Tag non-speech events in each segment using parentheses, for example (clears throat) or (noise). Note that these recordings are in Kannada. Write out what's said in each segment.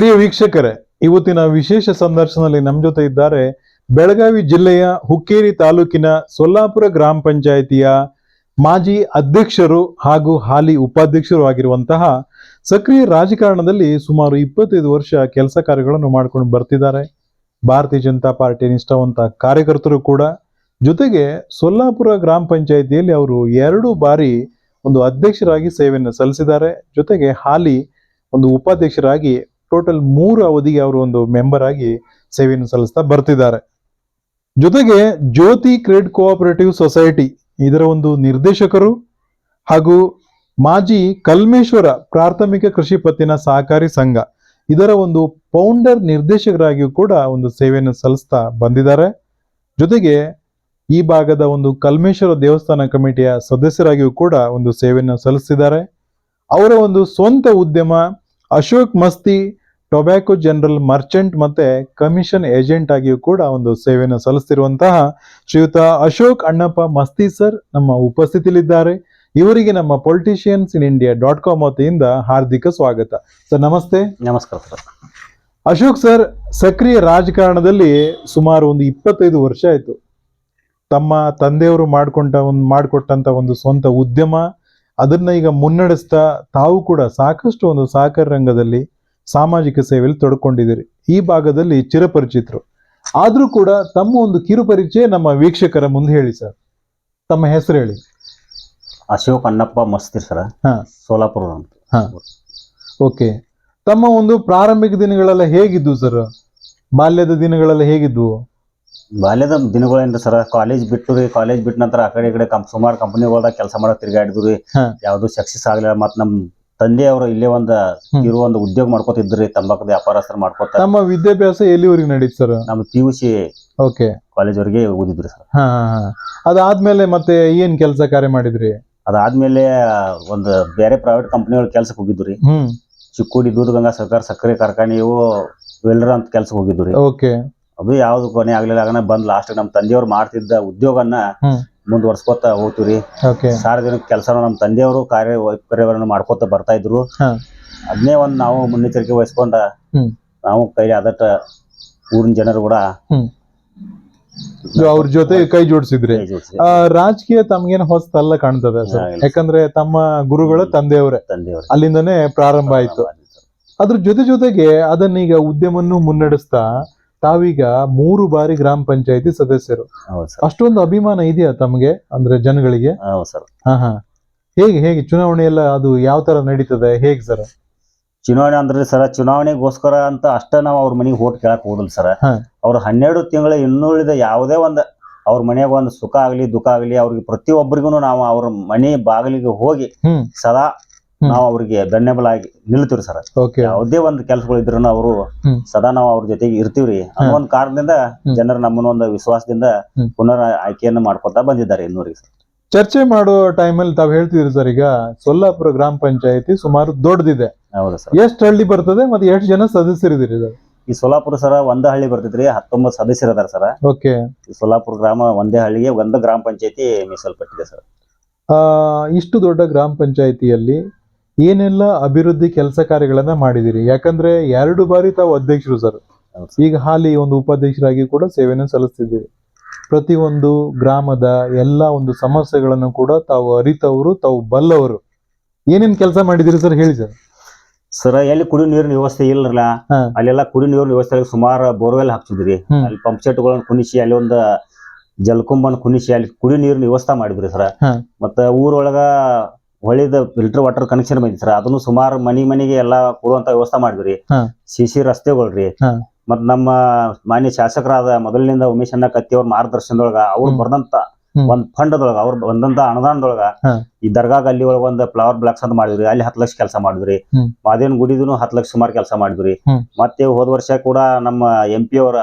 ಪ್ರಿಯ ವೀಕ್ಷಕರೇ, ಇವತ್ತಿನ ವಿಶೇಷ ಸಂದರ್ಶನದಲ್ಲಿ ನಮ್ಮ ಜೊತೆ ಇದ್ದಾರೆ ಬೆಳಗಾವಿ ಜಿಲ್ಲೆಯ ಹುಕ್ಕೇರಿ ತಾಲೂಕಿನ ಸೊಲ್ಲಾಪುರ ಗ್ರಾಮ ಪಂಚಾಯಿತಿಯ ಮಾಜಿ ಅಧ್ಯಕ್ಷರು ಹಾಗೂ ಹಾಲಿ ಉಪಾಧ್ಯಕ್ಷರು ಆಗಿರುವಂತಹ ಸಕ್ರಿಯ ರಾಜಕಾರಣದಲ್ಲಿ ಸುಮಾರು ಇಪ್ಪತ್ತೈದು ವರ್ಷ ಕೆಲಸ ಕಾರ್ಯಗಳನ್ನು ಮಾಡ್ಕೊಂಡು ಬರ್ತಿದ್ದಾರೆ. ಭಾರತೀಯ ಜನತಾ ಪಾರ್ಟಿ ನಿಷ್ಠಾವಂತ ಕಾರ್ಯಕರ್ತರು ಕೂಡ. ಜೊತೆಗೆ ಸೊಲ್ಲಾಪುರ ಗ್ರಾಮ ಪಂಚಾಯಿತಿಯಲ್ಲಿ ಅವರು ಎರಡು ಬಾರಿ ಒಂದು ಅಧ್ಯಕ್ಷರಾಗಿ ಸೇವೆಯನ್ನು ಸಲ್ಲಿಸಿದ್ದಾರೆ. ಜೊತೆಗೆ ಹಾಲಿ ಒಂದು ಉಪಾಧ್ಯಕ್ಷರಾಗಿ ಟೋಟಲ್ ಮೂರು ಅವಧಿಗೆ ಅವರು ಒಂದು ಮೆಂಬರ್ ಆಗಿ ಸೇವೆಯನ್ನು ಸಲ್ಲಿಸ್ತಾ ಬರ್ತಿದ್ದಾರೆ. ಜೊತೆಗೆ ಜ್ಯೋತಿ ಕ್ರೆಡಿಟ್ ಕೋಆಪರೇಟಿವ್ ಸೊಸೈಟಿ ಇದರ ಒಂದು ನಿರ್ದೇಶಕರು ಹಾಗೂ ಮಾಜಿ ಕಲ್ಮೇಶ್ವರ ಪ್ರಾಥಮಿಕ ಕೃಷಿ ಪತ್ತಿನ ಸಹಕಾರಿ ಸಂಘ ಇದರ ಒಂದು ಫೌಂಡರ್ ನಿರ್ದೇಶಕರಾಗಿಯೂ ಕೂಡ ಒಂದು ಸೇವೆಯನ್ನು ಸಲ್ಲಿಸ್ತಾ ಬಂದಿದ್ದಾರೆ. ಜೊತೆಗೆ ಈ ಭಾಗದ ಒಂದು ಕಲ್ಮೇಶ್ವರ ದೇವಸ್ಥಾನ ಕಮಿಟಿಯ ಸದಸ್ಯರಾಗಿಯೂ ಕೂಡ ಒಂದು ಸೇವೆಯನ್ನು ಸಲ್ಲಿಸಿದ್ದಾರೆ ಅವರ ಒಂದು ಸ್ವಂತ ಉದ್ಯಮ Ashok Masti tobacco general merchant ಮತ್ತೆ ಕಮಿಷನ್ ಏಜೆಂಟ್ ಆಗಿಯೂ ಕೂಡ ಒಂದು ಸೇವೆಯನ್ನು ಸಲ್ಲಿಸ್ತಿರುವಂತಹ ಶ್ರೀಯುತ ಅಶೋಕ್ ಅಣ್ಣಪ್ಪ ಮಸ್ತಿ ಸರ್ ನಮ್ಮ ಉಪಸ್ಥಿತಿಯಲ್ಲಿದ್ದಾರೆ. ಇವರಿಗೆ ನಮ್ಮ politicians in India dot com ವತಿಯಿಂದ ಹಾರ್ದಿಕ ಸ್ವಾಗತ. ಸರ್ ನಮಸ್ತೆ. ನಮಸ್ಕಾರ ಸರ್. ಅಶೋಕ್ ಸರ್ ಸಕ್ರಿಯ ರಾಜಕಾರಣದಲ್ಲಿ ಸುಮಾರು ಒಂದು ಇಪ್ಪತ್ತೈದು ವರ್ಷ ಆಯ್ತು. ತಮ್ಮ ತಂದೆಯವರು ಮಾಡ್ಕೊಂಡ ಒಂದು ಮಾಡಿಕೊಟ್ಟಂತ ಒಂದು ಸ್ವಂತ ಉದ್ಯಮ ಅದನ್ನ ಈಗ ಮುನ್ನಡೆಸ್ತಾ ತಾವು ಕೂಡ ಸಾಕಷ್ಟು ಒಂದು ಸಹಕಾರ ರಂಗದಲ್ಲಿ ಸಾಮಾಜಿಕ ಸೇವೆಯಲ್ಲಿ ತೊಡ್ಕೊಂಡಿದ್ದೀರಿ. ಈ ಭಾಗದಲ್ಲಿ ಚಿರಪರಿಚಿತರು. ಆದರೂ ಕೂಡ ತಮ್ಮ ಒಂದು ಕಿರು ಪರಿಚಯ ನಮ್ಮ ವೀಕ್ಷಕರ ಮುಂದೆ ಹೇಳಿ ಸರ್. ತಮ್ಮ ಹೆಸರು ಹೇಳಿ. ಅಶೋಕ್ ಅಣ್ಣಪ್ಪ ಮಸ್ತಿ ಸರ್. ಹಾ. ಸೋಲಾಪುರ ಅಂತ. ಹಾ. ಓಕೆ. ತಮ್ಮ ಒಂದು ಪ್ರಾರಂಭಿಕ ದಿನಗಳೆಲ್ಲ ಹೇಗಿದ್ವು ಸರ್? ಬಾಲ್ಯದ ದಿನಗಳೆಲ್ಲ ಹೇಗಿದ್ವು? ಬಾಲ್ಯದ ದಿನಗಳೇನು ಸರ್? ಕಾಲೇಜ್ ಬಿಟ್ಟು ರೀ ಕಾಲೇಜ್ ಬಿಟ್ಟ ನಂತರ ಆ ಕಡೆ ಈ ಕಡೆ ಕಂ ಸುಮಾರು ಕಂಪನಿಗಳದಾಗ ಕೆಲಸ ಮಾಡೋಕೆ ತಿರ್ಗಾಡಿದ್ವಿ ರೀ. ಯಾವುದು ಸಕ್ಸಸ್ ಆಗಲಿಲ್ಲ ಮತ್ತು ನಮ್ ತಂದೆಯವರು ಇಲ್ಲೇ ಒಂದ್. ಇರುವ ಒಂದು ಉದ್ಯೋಗ ಮಾಡ್ಕೋತಿದ್ರಿ ತಂಬಾಕು ವ್ಯಾಪಾರಸ್ಥರು ಮಾಡ್ಕೋತ ತಮ್ಮ ವಿದ್ಯಾಭ್ಯಾಸ ಎಲ್ಲಿವರೆಗೆ ನಡೀತು ಸರ್ ನಮ್ಮ P U C okay college ವರೆಗೆ ಓದಿದ್ರಿ ಸರ್ ಹಾ ಹಾ ಹಾ. ಅದಾದ್ಮೇಲೆ ಮತ್ತೆ ಏನ್ ಕೆಲಸ ಕಾರ್ಯ ಮಾಡಿದ್ರಿ? ಅದಾದ್ಮೇಲೆ ಒಂದು ಬೇರೆ ಪ್ರೈವೇಟ್ ಕಂಪನಿಗಳ ಕೆಲ್ಸಕ್ಕೆ ಹೋಗಿದ್ರಿ ಹ್ಮ್. ಚಿಕ್ಕೋಡಿ ದೂಧಗಂಗಾ ಸರ್ಕಾರ ಸಕ್ಕರೆ ಕಾರ್ಖಾನೆಯು ವೆಲ್ಡರ್ ಅಂತ ಕೆಲ್ಸಕ್ಕೆ ಹೋಗಿದ್ರಿ ಓಕೆ ಅದು ಯಾವ್ದು ಕೊನೆ ಆಗ್ಲಿಲ್ಲ ಆಗನ ಬಂದ್ ಲಾಸ್ಟ್ ನಮ್ ತಂದೆಯವ್ರು ಮಾಡ್ತಿದ್ದ ಉದ್ಯೋಗನ್ನ ಹ್ಮ್. ಮುಂದುವರ್ಸ್ಕೊತ ಹೋಗ್ತಿವ್ರಿ. ಓಕೆ ಸಾರ್ವಜನಿಕ ಕೆಲಸ ನಮ್ ತಂದೆಯವರು ಕಾರ್ಯ ವೈಫಲ್ಯವನ್ನು ಮಾಡ್ಕೊತ ಬರ್ತಾ ಇದ್ರು. ಹಾ. ಅದನ್ನೇ ಒಂದ್ ನಾವು ಮುನ್ನೆಚ್ಚರಿಕೆ ವಹಿಸ್ಕೊಂಡ ಹ್ಮ್. ನಾವು ಕೈಲಿ ಆದಟ್ಟ ಊರಿನ ಜನರು ಕೂಡ ಅವ್ರ ಜೊತೆ ಕೈ ಜೋಡಿಸಿದ್ರಿ. ಕೈ ಜೋಡ್ಸಿ ಆ, ರಾಜಕೀಯ ತಮ್ಗೇನು ಹೊಸತಲ್ಲ ಕಾಣ್ತದೆ ಸರ್. ಇಲ್ಲ. ಯಾಕಂದ್ರೆ ತಮ್ಮ ಗುರುಗಳು ತಂದೆಯವರೇ. ತಂದೆಯವರು. ಅಲ್ಲಿಂದನೇ ಪ್ರಾರಂಭ ಆಯ್ತು. ಅದ್ರ ಜೊತೆ ಜೊತೆಗೆ ಅದನ್ನೀಗ ಉದ್ಯಮನ್ನು ಮುನ್ನಡೆಸ್ತಾ ತಾವೀಗ ಮೂರು ಬಾರಿ ಗ್ರಾಮ ಪಂಚಾಯತಿ ಸದಸ್ಯರು. ಹೌದು ಸರ್. ಅಷ್ಟೊಂದು ಅಭಿಮಾನ ಇದೆಯಾ ತಮಗೆ ಅಂದ್ರೆ ಜನಗಳಿಗೆ? ಹೌದು ಸರ್. ಹಾ ಹಾ. ಹೇಗೆ ಹೇಗೆ ಚುನಾವಣೆ ಎಲ್ಲ ಅದು ಯಾವ ತರ ನಡೀತದೆ ಹೇಗೆ ಸರ್? ಚುನಾವಣೆ ಅಂದ್ರೆ ಸರ ಚುನಾವಣೆಗೋಸ್ಕರ ಅಂತ ಅಷ್ಟ ನಾವು ಅವ್ರ ಮನೆಗೆ ಓಟ್ ಕೇಳಕ್ ಹೋದಲ್ ಸರ್. ಹಾ. ಅವ್ರ ಹನ್ನೆರಡು ತಿಂಗಳ ಇನ್ನುಳಿದ ಯಾವುದೇ ಒಂದು ಅವ್ರ ಮನೆಗೆ ಒಂದು ಸುಖ ಆಗ್ಲಿ ದುಃಖ ಆಗ್ಲಿ ಅವ್ರಿಗೆ ಪ್ರತಿಯೊಬ್ಬರಿಗೂ ನಾವು ಅವ್ರ ಮನೆ ಬಾಗಿಲಿಗೆ ಹೋಗಿ ಹ್ಮ್. ಸದಾ. ನಾವು ಅವ್ರಿಗೆ ಬೆನ್ನೆಬಲಾಗಿ ನಿಲ್ತೀವಿ ಸರ್. ಓಕೆ ಯಾವುದೇ ಒಂದು ಕೆಲಸಗಳು ಇದ್ರು ಅವರು ಸದಾ ನಾವು ಅವ್ರ ಜೊತೆಗೆ ಇರ್ತೀವ್ರಿ. ಅನ್ನೋ ಒಂದು ಕಾರಣದಿಂದ. ಜನರು ನಮ್ಮನ್ನ ಒಂದು ವಿಶ್ವಾಸದಿಂದ. ಪುನರ್ ಆಯ್ಕೆಯನ್ನು ಮಾಡ್ಕೊತಾ ಬಂದಿದ್ದಾರೆ ಇನ್ನೂರಿಗೆ ಚರ್ಚೆ ಮಾಡೋ ಟೈಮಲ್ಲಿ ತಾವ್ ಹೇಳ್ತಿದ್ರಿ ಸರ್ ಈಗ ಸೊಲ್ಲಾಪುರ ಗ್ರಾಮ ಪಂಚಾಯತಿ ಸುಮಾರು ದೊಡ್ಡದಿದೆ. ಹೌದು ಸರ್. ಎಷ್ಟು ಹಳ್ಳಿ ಬರ್ತದೆ ಮತ್ತೆ ಎಷ್ಟು ಜನ ಸದಸ್ಯರಿದ್ದೀರಿ ಸರ್? ಈ ಸೋಲಾಪುರ ಸರ ಒಂದ ಹಳ್ಳಿ ಬರ್ತೈತ್ರಿ ಹತ್ತೊಂಬತ್ತು ಸದಸ್ಯರು ಅದಾರ ಸರ್. ಓಕೆ ಸೋಲಾಪುರ ಗ್ರಾಮ ಒಂದೇ ಹಳ್ಳಿಗೆ ಒಂದು ಗ್ರಾಮ ಪಂಚಾಯತಿ ಮೀಸಲ್ಪಟ್ಟಿದೆ ಸರ್. ಆ, ಇಷ್ಟು ದೊಡ್ಡ ಗ್ರಾಮ ಪಂಚಾಯಿತಿಯಲ್ಲಿ ಏನೆಲ್ಲ ಅಭಿವೃದ್ಧಿ ಕೆಲಸ ಕಾರ್ಯಗಳನ್ನ ಮಾಡಿದಿರಿ? ಯಾಕಂದ್ರೆ ಎರಡು ಬಾರಿ ತಾವು ಅಧ್ಯಕ್ಷರು ಸರ್. ಈಗ ಹಾಲಿ ಒಂದು ಉಪಾಧ್ಯಕ್ಷರಾಗಿ ಕೂಡ ಸೇವೆಯನ್ನು ಸಲ್ಲಿಸ್ತಿದ್ದೀರಿ. ಪ್ರತಿಯೊಂದು ಗ್ರಾಮದ ಎಲ್ಲ ಒಂದು ಸಮಸ್ಯೆಗಳನ್ನು ಕೂಡ ತಾವು ಅರಿತವರು ತಾವು ಬಲ್ಲವರು. ಏನೇನ್ ಕೆಲಸ ಮಾಡಿದಿರಿ ಸರ್ ಹೇಳಿ ಸರ್? ಸರ್ ಎಲ್ಲಿ ಕುಡಿ ನೀರಿನ ವ್ಯವಸ್ಥೆ ಇಲ್ಲರಲ್ಲ. ಅಲ್ಲೆಲ್ಲ ಕುಡಿ ನೀರಿನ ವ್ಯವಸ್ಥೆ ಸುಮಾರು ಬೋರ್ವೆಲ್ ಹಾಕ್ತಿದ್ರಿ. ಅಲ್ಲಿ ಪಂಪ್ ಸೆಟ್ಗಳನ್ನ ಕುಣಿಸಿ ಅಲ್ಲಿ ಒಂದು ಜಲಕುಂಬನ್ ಕುಣಿಸಿ ಅಲ್ಲಿ ಕುಡಿ ನೀರಿನ ವ್ಯವಸ್ಥೆ ಮಾಡಿದ್ರಿ ಸರ್. ಮತ್ತ ಊರೊಳಗ ಹೊಳಿದ ಫಿಲ್ಟರ್ ವಾಟರ್ ಕನೆಕ್ಷನ್ ಬಂದಿತ್ತು ಸರ್ ಅದನ್ನು ಸುಮಾರು ಮನಿ ಮನಿಗೆ ಎಲ್ಲಾ ಕೊಡುವಂತ ವ್ಯವಸ್ಥೆ ಮಾಡಿದ್ರಿ ಹಾ. ಸಿ ಸಿ ರಸ್ತೆಗಳ್ರಿ ಹಾ. ಮತ್ ನಮ್ಮ ಮಾನ್ಯ ಶಾಸಕರಾದ ಮೊದಲಿನಿಂದ ಉಮೇಶ್ ಅಣ್ಣ ಕತ್ತಿ ಅವ್ರ ಮಾರ್ಗದರ್ಶನದೊಳಗ ಅವ್ರು ಹ್ಮ್. ಬರ್ದಂತ ಹ್ಮ್. ಒಂದ್ ಫಂಡದೊಳಗ ಅವ್ರು ಬಂದಂತ ಅನುದಾನದೊಳಗ ಹಾ. ಈ ದರ್ಗಾ ಅಲ್ಲಿ ಒಳಗ ಒಂದ್ ಫ್ಲವರ್ ಬ್ಲಾಕ್ಸ್ ಅಂತ ಮಾಡಿದ್ರಿ ಅಲ್ಲಿ ಹತ್ತು ಲಕ್ಷ ಕೆಲಸ ಮಾಡಿದ್ರಿ ಹ್ಮ್. ಗುಡಿದೂ ಗುಡಿದೂನು ಹತ್ತು ಲಕ್ಷ ಸುಮಾರು ಕೆಲಸ ಮಾಡಿದ್ರಿ ಹ್ಮ್. ಮತ್ತೆ ಹೋದ ವರ್ಷ ಕೂಡ ನಮ್ಮ ಎಂ ಪಿ ಅವರ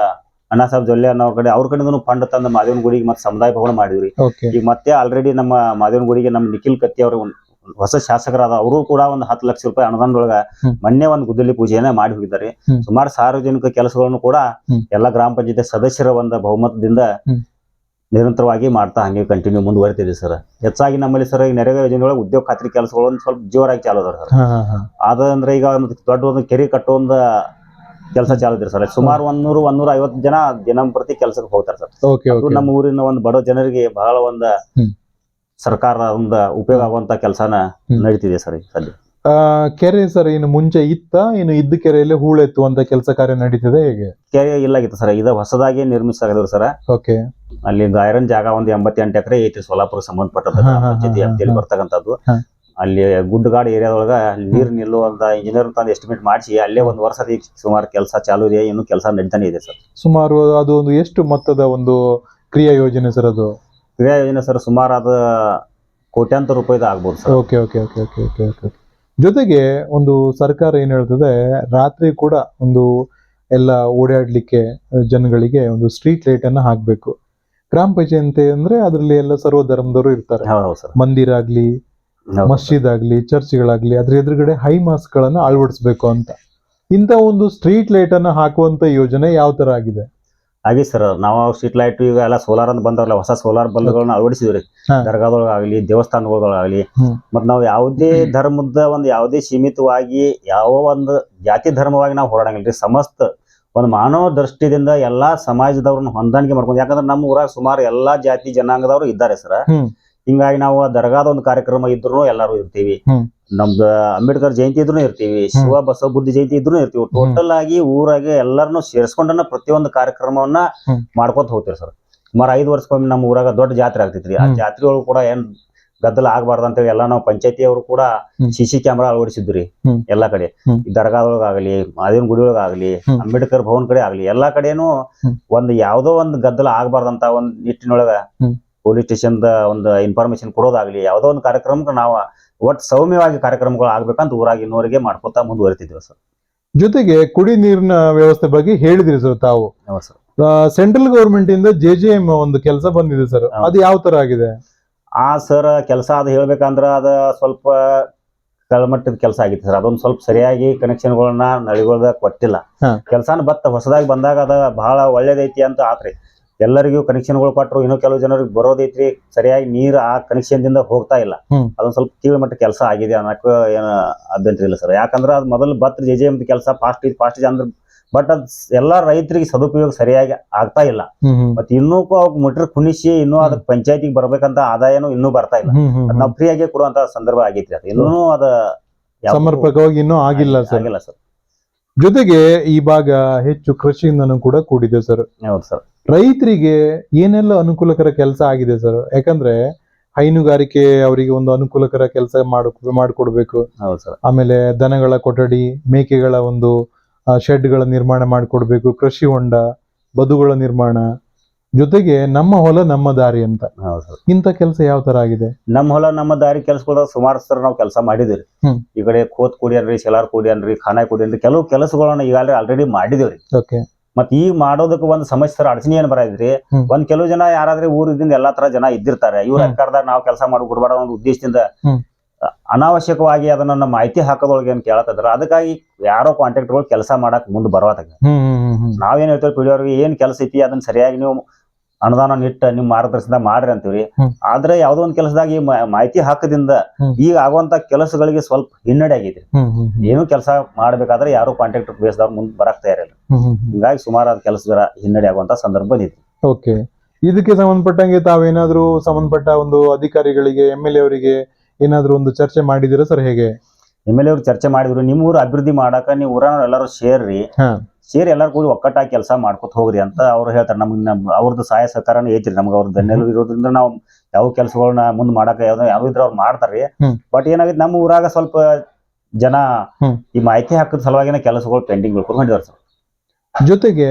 ಅಣ್ಣಾ ಸಾಹೇಬ್ ಜೊಲ್ಲೆ ಅನ್ನೋ ಕಡೆ ಅವ್ರ ಕಡೆದೂ ಫಂಡ್ ತಂದ ಮಾದೇವನ ಗುಡಿಗೆ ಮತ್ತೆ ಸಮುದಾಯ ಭವನ ಮಾಡಿದ್ರಿ ಓಕೆ ಈಗ ಮತ್ತೆ ಆಲ್ರೆಡಿ ನಮ್ಮ ಮಾದೇವನ ಗುಡಿಗೆ ನಮ್ಮ ನಿಖಿಲ್ ಕತ್ತಿ ಅವರು ಹೊಸ ಶಾಸಕರಾದ ಅವರು ಕೂಡ ಒಂದು ಹತ್ತು ಲಕ್ಷ ರೂಪಾಯಿ ಅನುದಾನದೊಳಗ. ಮೊನ್ನೆ ಒಂದು ಗುದ್ದಲಿ ಪೂಜೆಯನ್ನ ಮಾಡಿ ಹೋಗಿದ್ದಾರೆ. ಸುಮಾರು ಸಾರ್ವಜನಿಕ ಕೆಲಸಗಳನ್ನು ಕೂಡ. ಎಲ್ಲಾ ಗ್ರಾಮ ಪಂಚಾಯತಿ ಸದಸ್ಯರ ಒಂದು ಬಹುಮತದಿಂದ ನಿರಂತರವಾಗಿ ಮಾಡ್ತಾ ಹಂಗೆ ಕಂಟಿನ್ಯೂ ಮುಂದುವರಿತಿದೆ ಸರ್. ಹೆಚ್ಚಾಗಿ ನಮ್ಮಲ್ಲಿ ಸರ್ ಈ ನರೇಗಾ ಯೋಜನೆಯೊಳಗೆ ಉದ್ಯೋಗ ಖಾತ್ರಿ ಕೆಲಸಗಳು ಒಂದು ಸ್ವಲ್ಪ ಜೋರಾಗಿ ಚಾಲು ಅದಾವ ಸರ್. ಅದಂದ್ರೆ ಈಗ ಒಂದು ದೊಡ್ಡ ಒಂದು ಕೆರೆ ಕಟ್ಟೋ ಒಂದು ಕೆಲಸ ಚಾಲು ಇದ್ರಿ ಸರ್. ಸುಮಾರು ಒಂದ್ನೂರು ಒಂದ್ನೂರ ಐವತ್ತು ಜನ ದಿನಂಪ್ರತಿ ಕೆಲಸಕ್ಕೆ ಹೋಗ್ತಾರೆ ಸರ್. ನಮ್ಮ ಊರಿನ ಒಂದು ಬಡ ಜನರಿಗೆ ಬಹಳ ಒಂದ ಹ್ಮ್. ಸರ್ಕಾರ ಒಂದು ಉಪಯೋಗ ಆಗುವಂತ ಕೆಲಸನ. ನಡೀತಿದೆ ಸರ್ ಅಲ್ಲಿ ಸದ್ಯ. ಕೆರೆ ಸರ್ ಇನ್ನು ಮುಂಚೆ ಇತ್ತ ಇನ್ನು ಇದ್ದ ಕೆರೆಯಲ್ಲಿ ಹೂಳೆತ್ತುವಂತ ಕೆಲಸ ಕಾರ್ಯ ನಡೀತಿದೆ ಹೇಗೆ? ಕೆರೆ ಇಲ್ಲಾಗಿತ್ತು ಸರ್ ಇದು ಹೊಸದಾಗಿ ನಿರ್ಮಿಸಾಗಿದ್ರು ಸರ್. ಓಕೆ. ಅಲ್ಲಿ ಗಾಯರನ್ ಜಾಗ ಒಂದು ಎಂಬತ್ತೆಂಟು ಎಕರೆ ಐತಿ ಸೋಲಾಪುರ ಸಂಬಂಧಪಟ್ಟದ್ದು. ಬರ್ತಕ್ಕಂಥದ್ದು. ಅಲ್ಲಿ ಗುಡ್ಡಗಾಡು ಏರಿಯಾದೊಳಗ ನೀರು ನಿಲ್ಲುವಂತ ಇಂಜಿನಿಯರ್ ತಂದು ಎಸ್ಟಿಮೇಟ್ ಮಾಡಿಸಿ ಅಲ್ಲೇ ಒಂದು ವರ್ಷದ ಈಗ ಸುಮಾರು ಕೆಲಸ ಚಾಲು ಇದೆ ಇನ್ನು ಕೆಲಸ ನಡೀತಾನೆ ಇದೆ ಸರ್. ಸುಮಾರು ಅದು ಒಂದು ಎಷ್ಟು ಮೊತ್ತದ ಒಂದು ಕ್ರಿಯಾ ಯೋಜನೆ ಸರ್ ಅದು? ಕ್ರಿಯಾ ಯೋಜನೆ ಸರ್ ಸುಮಾರು ಅದು ಕೋಟ್ಯಾಂತರ ರೂಪಾಯಿದ ಆಗ್ಬೋದು sir. Okay okay okay okay okay okay ಜೊತೆಗೆ ಒಂದು ಸರ್ಕಾರ ಏನು ಹೇಳ್ತದೆ ರಾತ್ರಿ ಕೂಡ ಒಂದು ಎಲ್ಲ ಓಡಾಡ್ಲಿಕ್ಕೆ ಜನಗಳಿಗೆ ಒಂದು ಸ್ಟ್ರೀಟ್ ಲೈಟ್ ಅನ್ನ ಹಾಕ್ಬೇಕು. ಗ್ರಾಮ ಪಂಚಾಯತಿ ಅಂದ್ರೆ ಅದರಲ್ಲಿ ಎಲ್ಲ ಸರ್ವ ಧರ್ಮದವರು ಇರ್ತಾರೆ. ಹೌದು ಹೌದು ಸರ್. ಮಂದಿರ ಆಗ್ಲಿ. ಮಸ್ಜಿದ್ ಆಗ್ಲಿ ಚರ್ಚ್ಗಳಾಗ್ಲಿ ಅದ್ರ ಎದುರುಗಡೆ ಹೈ ಮಾಸ್ಕ್ ಗಳನ್ನ ಅಳವಡಿಸ್ಬೇಕು ಅಂತ. ಇಂಥ ಒಂದು ಸ್ಟ್ರೀಟ್ ಲೈಟ್ ಅನ್ನ ಹಾಕುವಂತ ಯೋಜನೆ ಯಾವ ತರ ಆಗಿದೆ? ಹಾಗೆ ಸರ್ ನಾವು ಸ್ಟ್ರೀಟ್ ಲೈಟ್ ಈಗ ಎಲ್ಲ ಸೋಲಾರ್ ಅಂತ ಬಂದವಲ್ಲ ಹೊಸ ಸೋಲಾರ್ ಬಲ್ಬ್ಗಳನ್ನ ಅಳವಡಿಸಿದ್ರಿ ದರ್ಗಾದೊಳಗ ದರ್ಗಾದೊಳಗಾಗ್ಲಿ ದೇವಸ್ಥಾನಗಳಾಗಲಿ. ಮತ್ ನಾವು ಯಾವುದೇ ಧರ್ಮದ ಒಂದು ಯಾವುದೇ ಸೀಮಿತವಾಗಿ ಯಾವ ಒಂದು ಜಾತಿ ಧರ್ಮವಾಗಿ ನಾವು ಹೋರಾಡಂಗಿಲ್ರಿ ಸಮಸ್ತ ಒಂದು ಮಾನವ ದೃಷ್ಟಿದಿಂದ ಎಲ್ಲಾ ಸಮಾಜದವ್ರನ್ನ ಹೊಂದಾಣಿಕೆ ಮಾಡ್ಕೊಂಡು ಯಾಕಂದ್ರೆ ನಮ್ಮ ಊರಾಗ ಸುಮಾರು ಎಲ್ಲಾ ಜಾತಿ ಜನಾಂಗದವರು ಇದ್ದಾರೆ ಸರ್. ಹಿಂಗಾಗಿ ನಾವು ದರ್ಗಾದ ಒಂದು ಕಾರ್ಯಕ್ರಮ ಇದ್ರು ಎಲ್ಲಾರು ಇರ್ತೀವಿ. ನಮ್ದು ಅಂಬೇಡ್ಕರ್ ಜಯಂತಿ ಇದ್ರು ಇರ್ತೀವಿ ಶಿವ ಬಸವ ಬುದ್ಧಿ ಜಯಂತಿ ಇದ್ರು ಇರ್ತೀವಿ. ಟೋಟಲ್ ಆಗಿ ಊರಾಗೆ ಎಲ್ಲರನ್ನು ಸೇರಿಸ್ಕೊಂಡನ ಪ್ರತಿಯೊಂದು ಕಾರ್ಯಕ್ರಮವನ್ನ. ಮಾಡ್ಕೊತ ಹೋಗ್ತೀವಿ ಸರ್. ಸುಮಾರು ಐದು ವರ್ಷಕ್ಕೊಮ್ಮೆ ನಮ್ಮ ಊರಾಗ ದೊಡ್ಡ ಜಾತ್ರೆ ಆಗ್ತೈತ್ರಿ. ಆ. ಜಾತ್ರೆ ಒಳಗೂ ಕೂಡ ಏನ್ ಗದ್ದಲ ಆಗ್ಬಾರ್ದು ಅಂತೇಳಿ ಎಲ್ಲ ನಾವು ಪಂಚಾಯತಿ ಅವರು ಕೂಡ C C C C camera ಅಳವಡಿಸಿದ್ರಿ ಎಲ್ಲಾ ಕಡೆ. ದರ್ಗಾದೊಳಗಾಗಲಿ ಮಾದೇವನ ಗುಡಿ ಒಳಗಾಗ್ಲಿ. ಅಂಬೇಡ್ಕರ್ ಭವನ್ ಕಡೆ ಆಗ್ಲಿ ಎಲ್ಲಾ ಕಡೆನು ಒಂದ್ ಯಾವ್ದೋ ಒಂದು ಗದ್ದಲ ಆಗ್ಬಾರ್ದಂತ ಒಂದ್ ನಿಟ್ಟಿನೊಳಗ. ಪೊಲೀಸ್ ಸ್ಟೇಷನ್ ಒಂದು ಇನ್ಫಾರ್ಮೇಶನ್ ಕೊಡೋದಾಗ್ಲಿ ಯಾವುದೋ ಒಂದು ಕಾರ್ಯಕ್ರಮಕ್ಕೆ ನಾವು ಒಟ್ಟು ಸೌಮ್ಯವಾಗಿ ಕಾರ್ಯಕ್ರಮಗಳು ಆಗ್ಬೇಕಂತ ಊರಾಗಿನವರಿಗೆ ಇನ್ನೂರಿಗೆ ಮಾಡ್ಕೊತಾ ಮುಂದುವರಿತಿದ್ವಿ ಸರ್. ಜೊತೆಗೆ ಕುಡಿ ನೀರಿನ ವ್ಯವಸ್ಥೆ ಬಗ್ಗೆ ಹೇಳಿದ್ರಿ ಸರ್ ತಾವು. ಸರ್. ಸೆಂಟ್ರಲ್ ಗವರ್ಮೆಂಟ್ ಇಂದ ಜೆ ಜೆ ಎಂ ಒಂದು ಕೆಲಸ ಬಂದಿದೆ ಸರ್. ಅದು ಯಾವ ತರ ಆಗಿದೆ? ಆ ಸರ್ ಕೆಲಸ ಅದು ಹೇಳ್ಬೇಕಂದ್ರ ಅದ ಸ್ವಲ್ಪ ಕೆಳಮಟ್ಟದ ಕೆಲಸ ಆಗಿತ್ತು ಸರ್. ಅದೊಂದು ಸ್ವಲ್ಪ ಸರಿಯಾಗಿ ಕನೆಕ್ಷನ್ಗಳನ್ನ ನಳಿಗಳದ ಕೊಟ್ಟಿಲ್ಲ. ಕೆಲಸನ ಬತ್ತ ಹೊಸದಾಗಿ ಬಂದಾಗ ಅದ ಬಹಳ ಒಳ್ಳೇದೈತಿ ಅಂತ ಆತ್ರಿ. ಎಲ್ಲರಿಗೂ ಕನೆಕ್ಷನ್ಗಳು ಕೊಟ್ಟರು ಇನ್ನೂ ಕೆಲವು ಜನರಿಗೆ ಬರೋದೈತ್ರಿ ಸರಿಯಾಗಿ ನೀರು ಆ ಕನೆಕ್ಷನ್ದಿಂದ ಹೋಗ್ತಾ ಇಲ್ಲ. ಅದೊಂದು ಸ್ವಲ್ಪ ಕೀಳ್ಮಟ್ಟ ಕೆಲಸ ಆಗಿದೆ ಅನ್ನಕ್ಕೆ ಏನು ಅಭ್ಯಂತರ ಇಲ್ಲ ಸರ್. ಯಾಕಂದ್ರೆ ಅದು ಮೊದಲು ಬತ್ ಜೆ ಜೆ ಎಂ ಕೆಲಸ ಫಾಸ್ಟ್ ಫಾಸ್ಟ್ ಅಂದ್ರೆ ಬಟ್ ಅದ್ ಎಲ್ಲಾ ರೈತರಿಗೆ ಸದುಪಯೋಗ ಸರಿಯಾಗಿ ಆಗ್ತಾ ಇಲ್ಲ. ಮತ್ತೆ ಇನ್ನೂ ಅವ್ಕ ಮೀಟರ್ ಕುಣಿಸಿ ಇನ್ನೂ ಅದಕ್ಕೆ ಪಂಚಾಯತಿಗೆ ಬರ್ಬೇಕಂತ ಆದಾಯನೂ ಇನ್ನೂ ಬರ್ತಾ ಇಲ್ಲ. ನಾವು ಫ್ರೀ ಆಗಿ ಕೊಡುವಂತ ಸಂದರ್ಭ ಆಗೈತ್ರಿ ಅದು. ಇನ್ನೂ ಅದ ಸಮರ್ಪಕವಾಗಿ ಇನ್ನೂ ಆಗಿಲ್ಲ ಸರ್. ಆಗಿಲ್ಲ ಸರ್. ಜೊತೆಗೆ ಈ ಭಾಗ ಹೆಚ್ಚು ಕೃಷಿಯಿಂದನೂ ಕೂಡ ಕೂಡಿದೆ ಸರ್. ಹೌದು ಸರ್. ರೈತರಿಗೆ ಏನೆಲ್ಲ ಅನುಕೂಲಕರ ಕೆಲಸ ಆಗಿದೆ ಸರ್ ಯಾಕಂದ್ರೆ ಹೈನುಗಾರಿಕೆ ಅವರಿಗೆ ಒಂದು ಅನುಕೂಲಕರ ಕೆಲಸ ಮಾಡ ಮಾಡಿಕೊಡ್ಬೇಕು. ಹೌದು ಸರ್ ಆಮೇಲೆ ದನಗಳ ಕೊಠಡಿ ಮೇಕೆಗಳ ಒಂದು ಶೆಡ್ಗಳ ನಿರ್ಮಾಣ ಮಾಡಿಕೊಡ್ಬೇಕು ಕೃಷಿ ಹೊಂಡ ಬದುಗಳ ನಿರ್ಮಾಣ. ಜೊತೆಗೆ ನಮ್ಮ ಹೊಲ ನಮ್ಮ ದಾರಿ ಅಂತ. ಹೌದು ಸರ್ ಇಂಥ ಕೆಲಸ ಯಾವ ತರ ಆಗಿದೆ? ನಮ್ಮ ಹೊಲ ನಮ್ಮ ದಾರಿ ಕೆಲ್ಸಗಳ ಸುಮಾರು ಸರ್ ನಾವು ಕೆಲಸ ಮಾಡಿದೀವಿ. ಹ್ಮ್. ಈ ಕಡೆ ಕೋತ್ ಕುಡಿಯನ್ರಿ ಶೆಲಾರ್ ಕುಡಿಯನ್ರಿ ಖಾನಾಯ್ ಕುಡಿಯನ್ರಿ ಕೆಲವು ಕೆಲಸಗಳನ್ನ ಈಗಾಗಲೇ ಆಲ್ರೆಡಿ ಮಾಡಿದೇವ್ರಿ. ಓಕೆ. ಮತ್ ಈಗ ಮಾಡೋದಕ್ಕೆ ಒಂದು ಸಮಸ್ಯೆ ಅಡಚಣೆ ಏನ್ ಬರೈತ್ರಿ. ಒಂದ್ ಕೆಲವು ಜನ ಯಾರಾದ್ರೆ ಊರಿಂದ ಎಲ್ಲಾ ತರ ಜನ ಇದ್ದಿರ್ತಾರೆ. ಇವ್ರ. ಅಧಿಕಾರದಾಗ ನಾವು ಕೆಲಸ ಮಾಡಿ ಬಿಡಬಾರ ಒಂದು ಉದ್ದೇಶದಿಂದ ಅನಾವಶ್ಯಕವಾಗಿ ಅದನ್ನ ನಮ್ಮ ಮಾಹಿತಿ ಹಾಕೋದೊಳಗೆ ಏನ್ ಕೇಳತ್ತದ್ರ? ಅದಕ್ಕಾಗಿ ಯಾರೋ ಕಾಂಟ್ರಾಕ್ಟರ್ಗಳು ಕೆಲಸ ಮಾಡಕ್ ಮುಂದ್ ಬರವಾದಾಗ ನಾವೇನ್ ಹೇಳ್ತೇವೆ ಪಿಡಿಯೋರ್ಗೆ ಏನ್ ಕೆಲಸ ಐತಿ ಅದನ್ನ ಸರಿಯಾಗಿ ನೀವು ಅನುದಾನ ನಿಟ್ಟ ನಿಮ್ ಮಾರ್ಗದರ್ಶನದಾಗ ಮಾಡ್ರಿ ಅಂತೀವ್ರಿ. ಆದ್ರೆ ಯಾವ್ದೋ ಒಂದ್ ಕೆಲಸದಾಗ ಈ ಮಾಹಿತಿ ಹಾಕದಿಂದ. ಈಗ ಆಗುವಂತ ಕೆಲಸಗಳಿಗೆ ಸ್ವಲ್ಪ ಹಿನ್ನಡೆ ಆಗಿದೆ ಏನು ಕೆಲಸ ಮಾಡ್ಬೇಕಾದ್ರೆ ಯಾರು ಕಾಂಟ್ರಾಕ್ಟರ್ ಬೇಸ್ದವ್ರು ಮುಂದೆ ಬರಕ್ ತಯಾರಿಲ್ಲ. ಹಿಂಗಾಗಿ ಸುಮಾರು ಅದ್ ಕೆಲಸದ ಹಿನ್ನಡೆ ಆಗುವಂತ ಸಂದರ್ಭ ಬಂದಿತ್ತು. ಓಕೆ. ಇದಕ್ಕೆ ಸಂಬಂಧಪಟ್ಟಂಗೆ ತಾವೇನಾದ್ರೂ ಸಂಬಂಧಪಟ್ಟ ಒಂದು ಅಧಿಕಾರಿಗಳಿಗೆ ಎಂ ಎಲ್ ಎ ಅವರಿಗೆ ಏನಾದ್ರೂ ಒಂದು ಚರ್ಚೆ ಮಾಡಿದಿರಾ ಸರ್ ಹೇಗೆ? ಎಂ ಎಲ್ ಅವ್ರು ಚರ್ಚೆ ಮಾಡಿದ್ರು ನಿಮ್ಮ ಊರು ಅಭಿವೃದ್ಧಿ ಮಾಡಾಕ ನೀವು ಊರನ್ನ ಎಲ್ಲರೂ ಸೇರ್ರಿ. ಸೇರಿ ಎಲ್ಲರೂ ಕೂಡಿ ಒಕ್ಕಟ್ಟಾಗಿ ಕೆಲಸ ಮಾಡ್ಕೊತ ಹೋಗ್ರಿ ಅಂತ ಅವ್ರು ಹೇಳ್ತಾರೆ. ನಮ್ಗೆ ನಮ್ ಅವ್ರದ್ದು ಸಹಾಯ ಸಹಕಾರನ ಐತ್ರಿ ನಮ್ಗೆ ಅವ್ರ ಬೆನ್ನೆಲು ಇರೋದ್ರಿಂದ ನಾವು ಯಾವ ಕೆಲಸಗಳನ್ನ ಮುಂದ್ ಮಾಡಾಕ ಯಾವ್ದೋ ಯಾವ ಇದ್ರ ಅವ್ರು ಮಾಡ್ತಾರ್ರಿ. ಬಟ್ ಏನಾಗೈತೆ ನಮ್ಮ ಊರಾಗ ಸ್ವಲ್ಪ ಜನ ಈ ಮಾಹಿತಿ ಹಾಕದ ಸಲುವಾಗಿನ ಕೆಲಸಗಳು ಪೆಂಡಿಂಗ್ ಬೆಳ್ಕೊಂಡು ಹೊಂಟಿದಾರೆ ಸರ್. ಜೊತೆಗೆ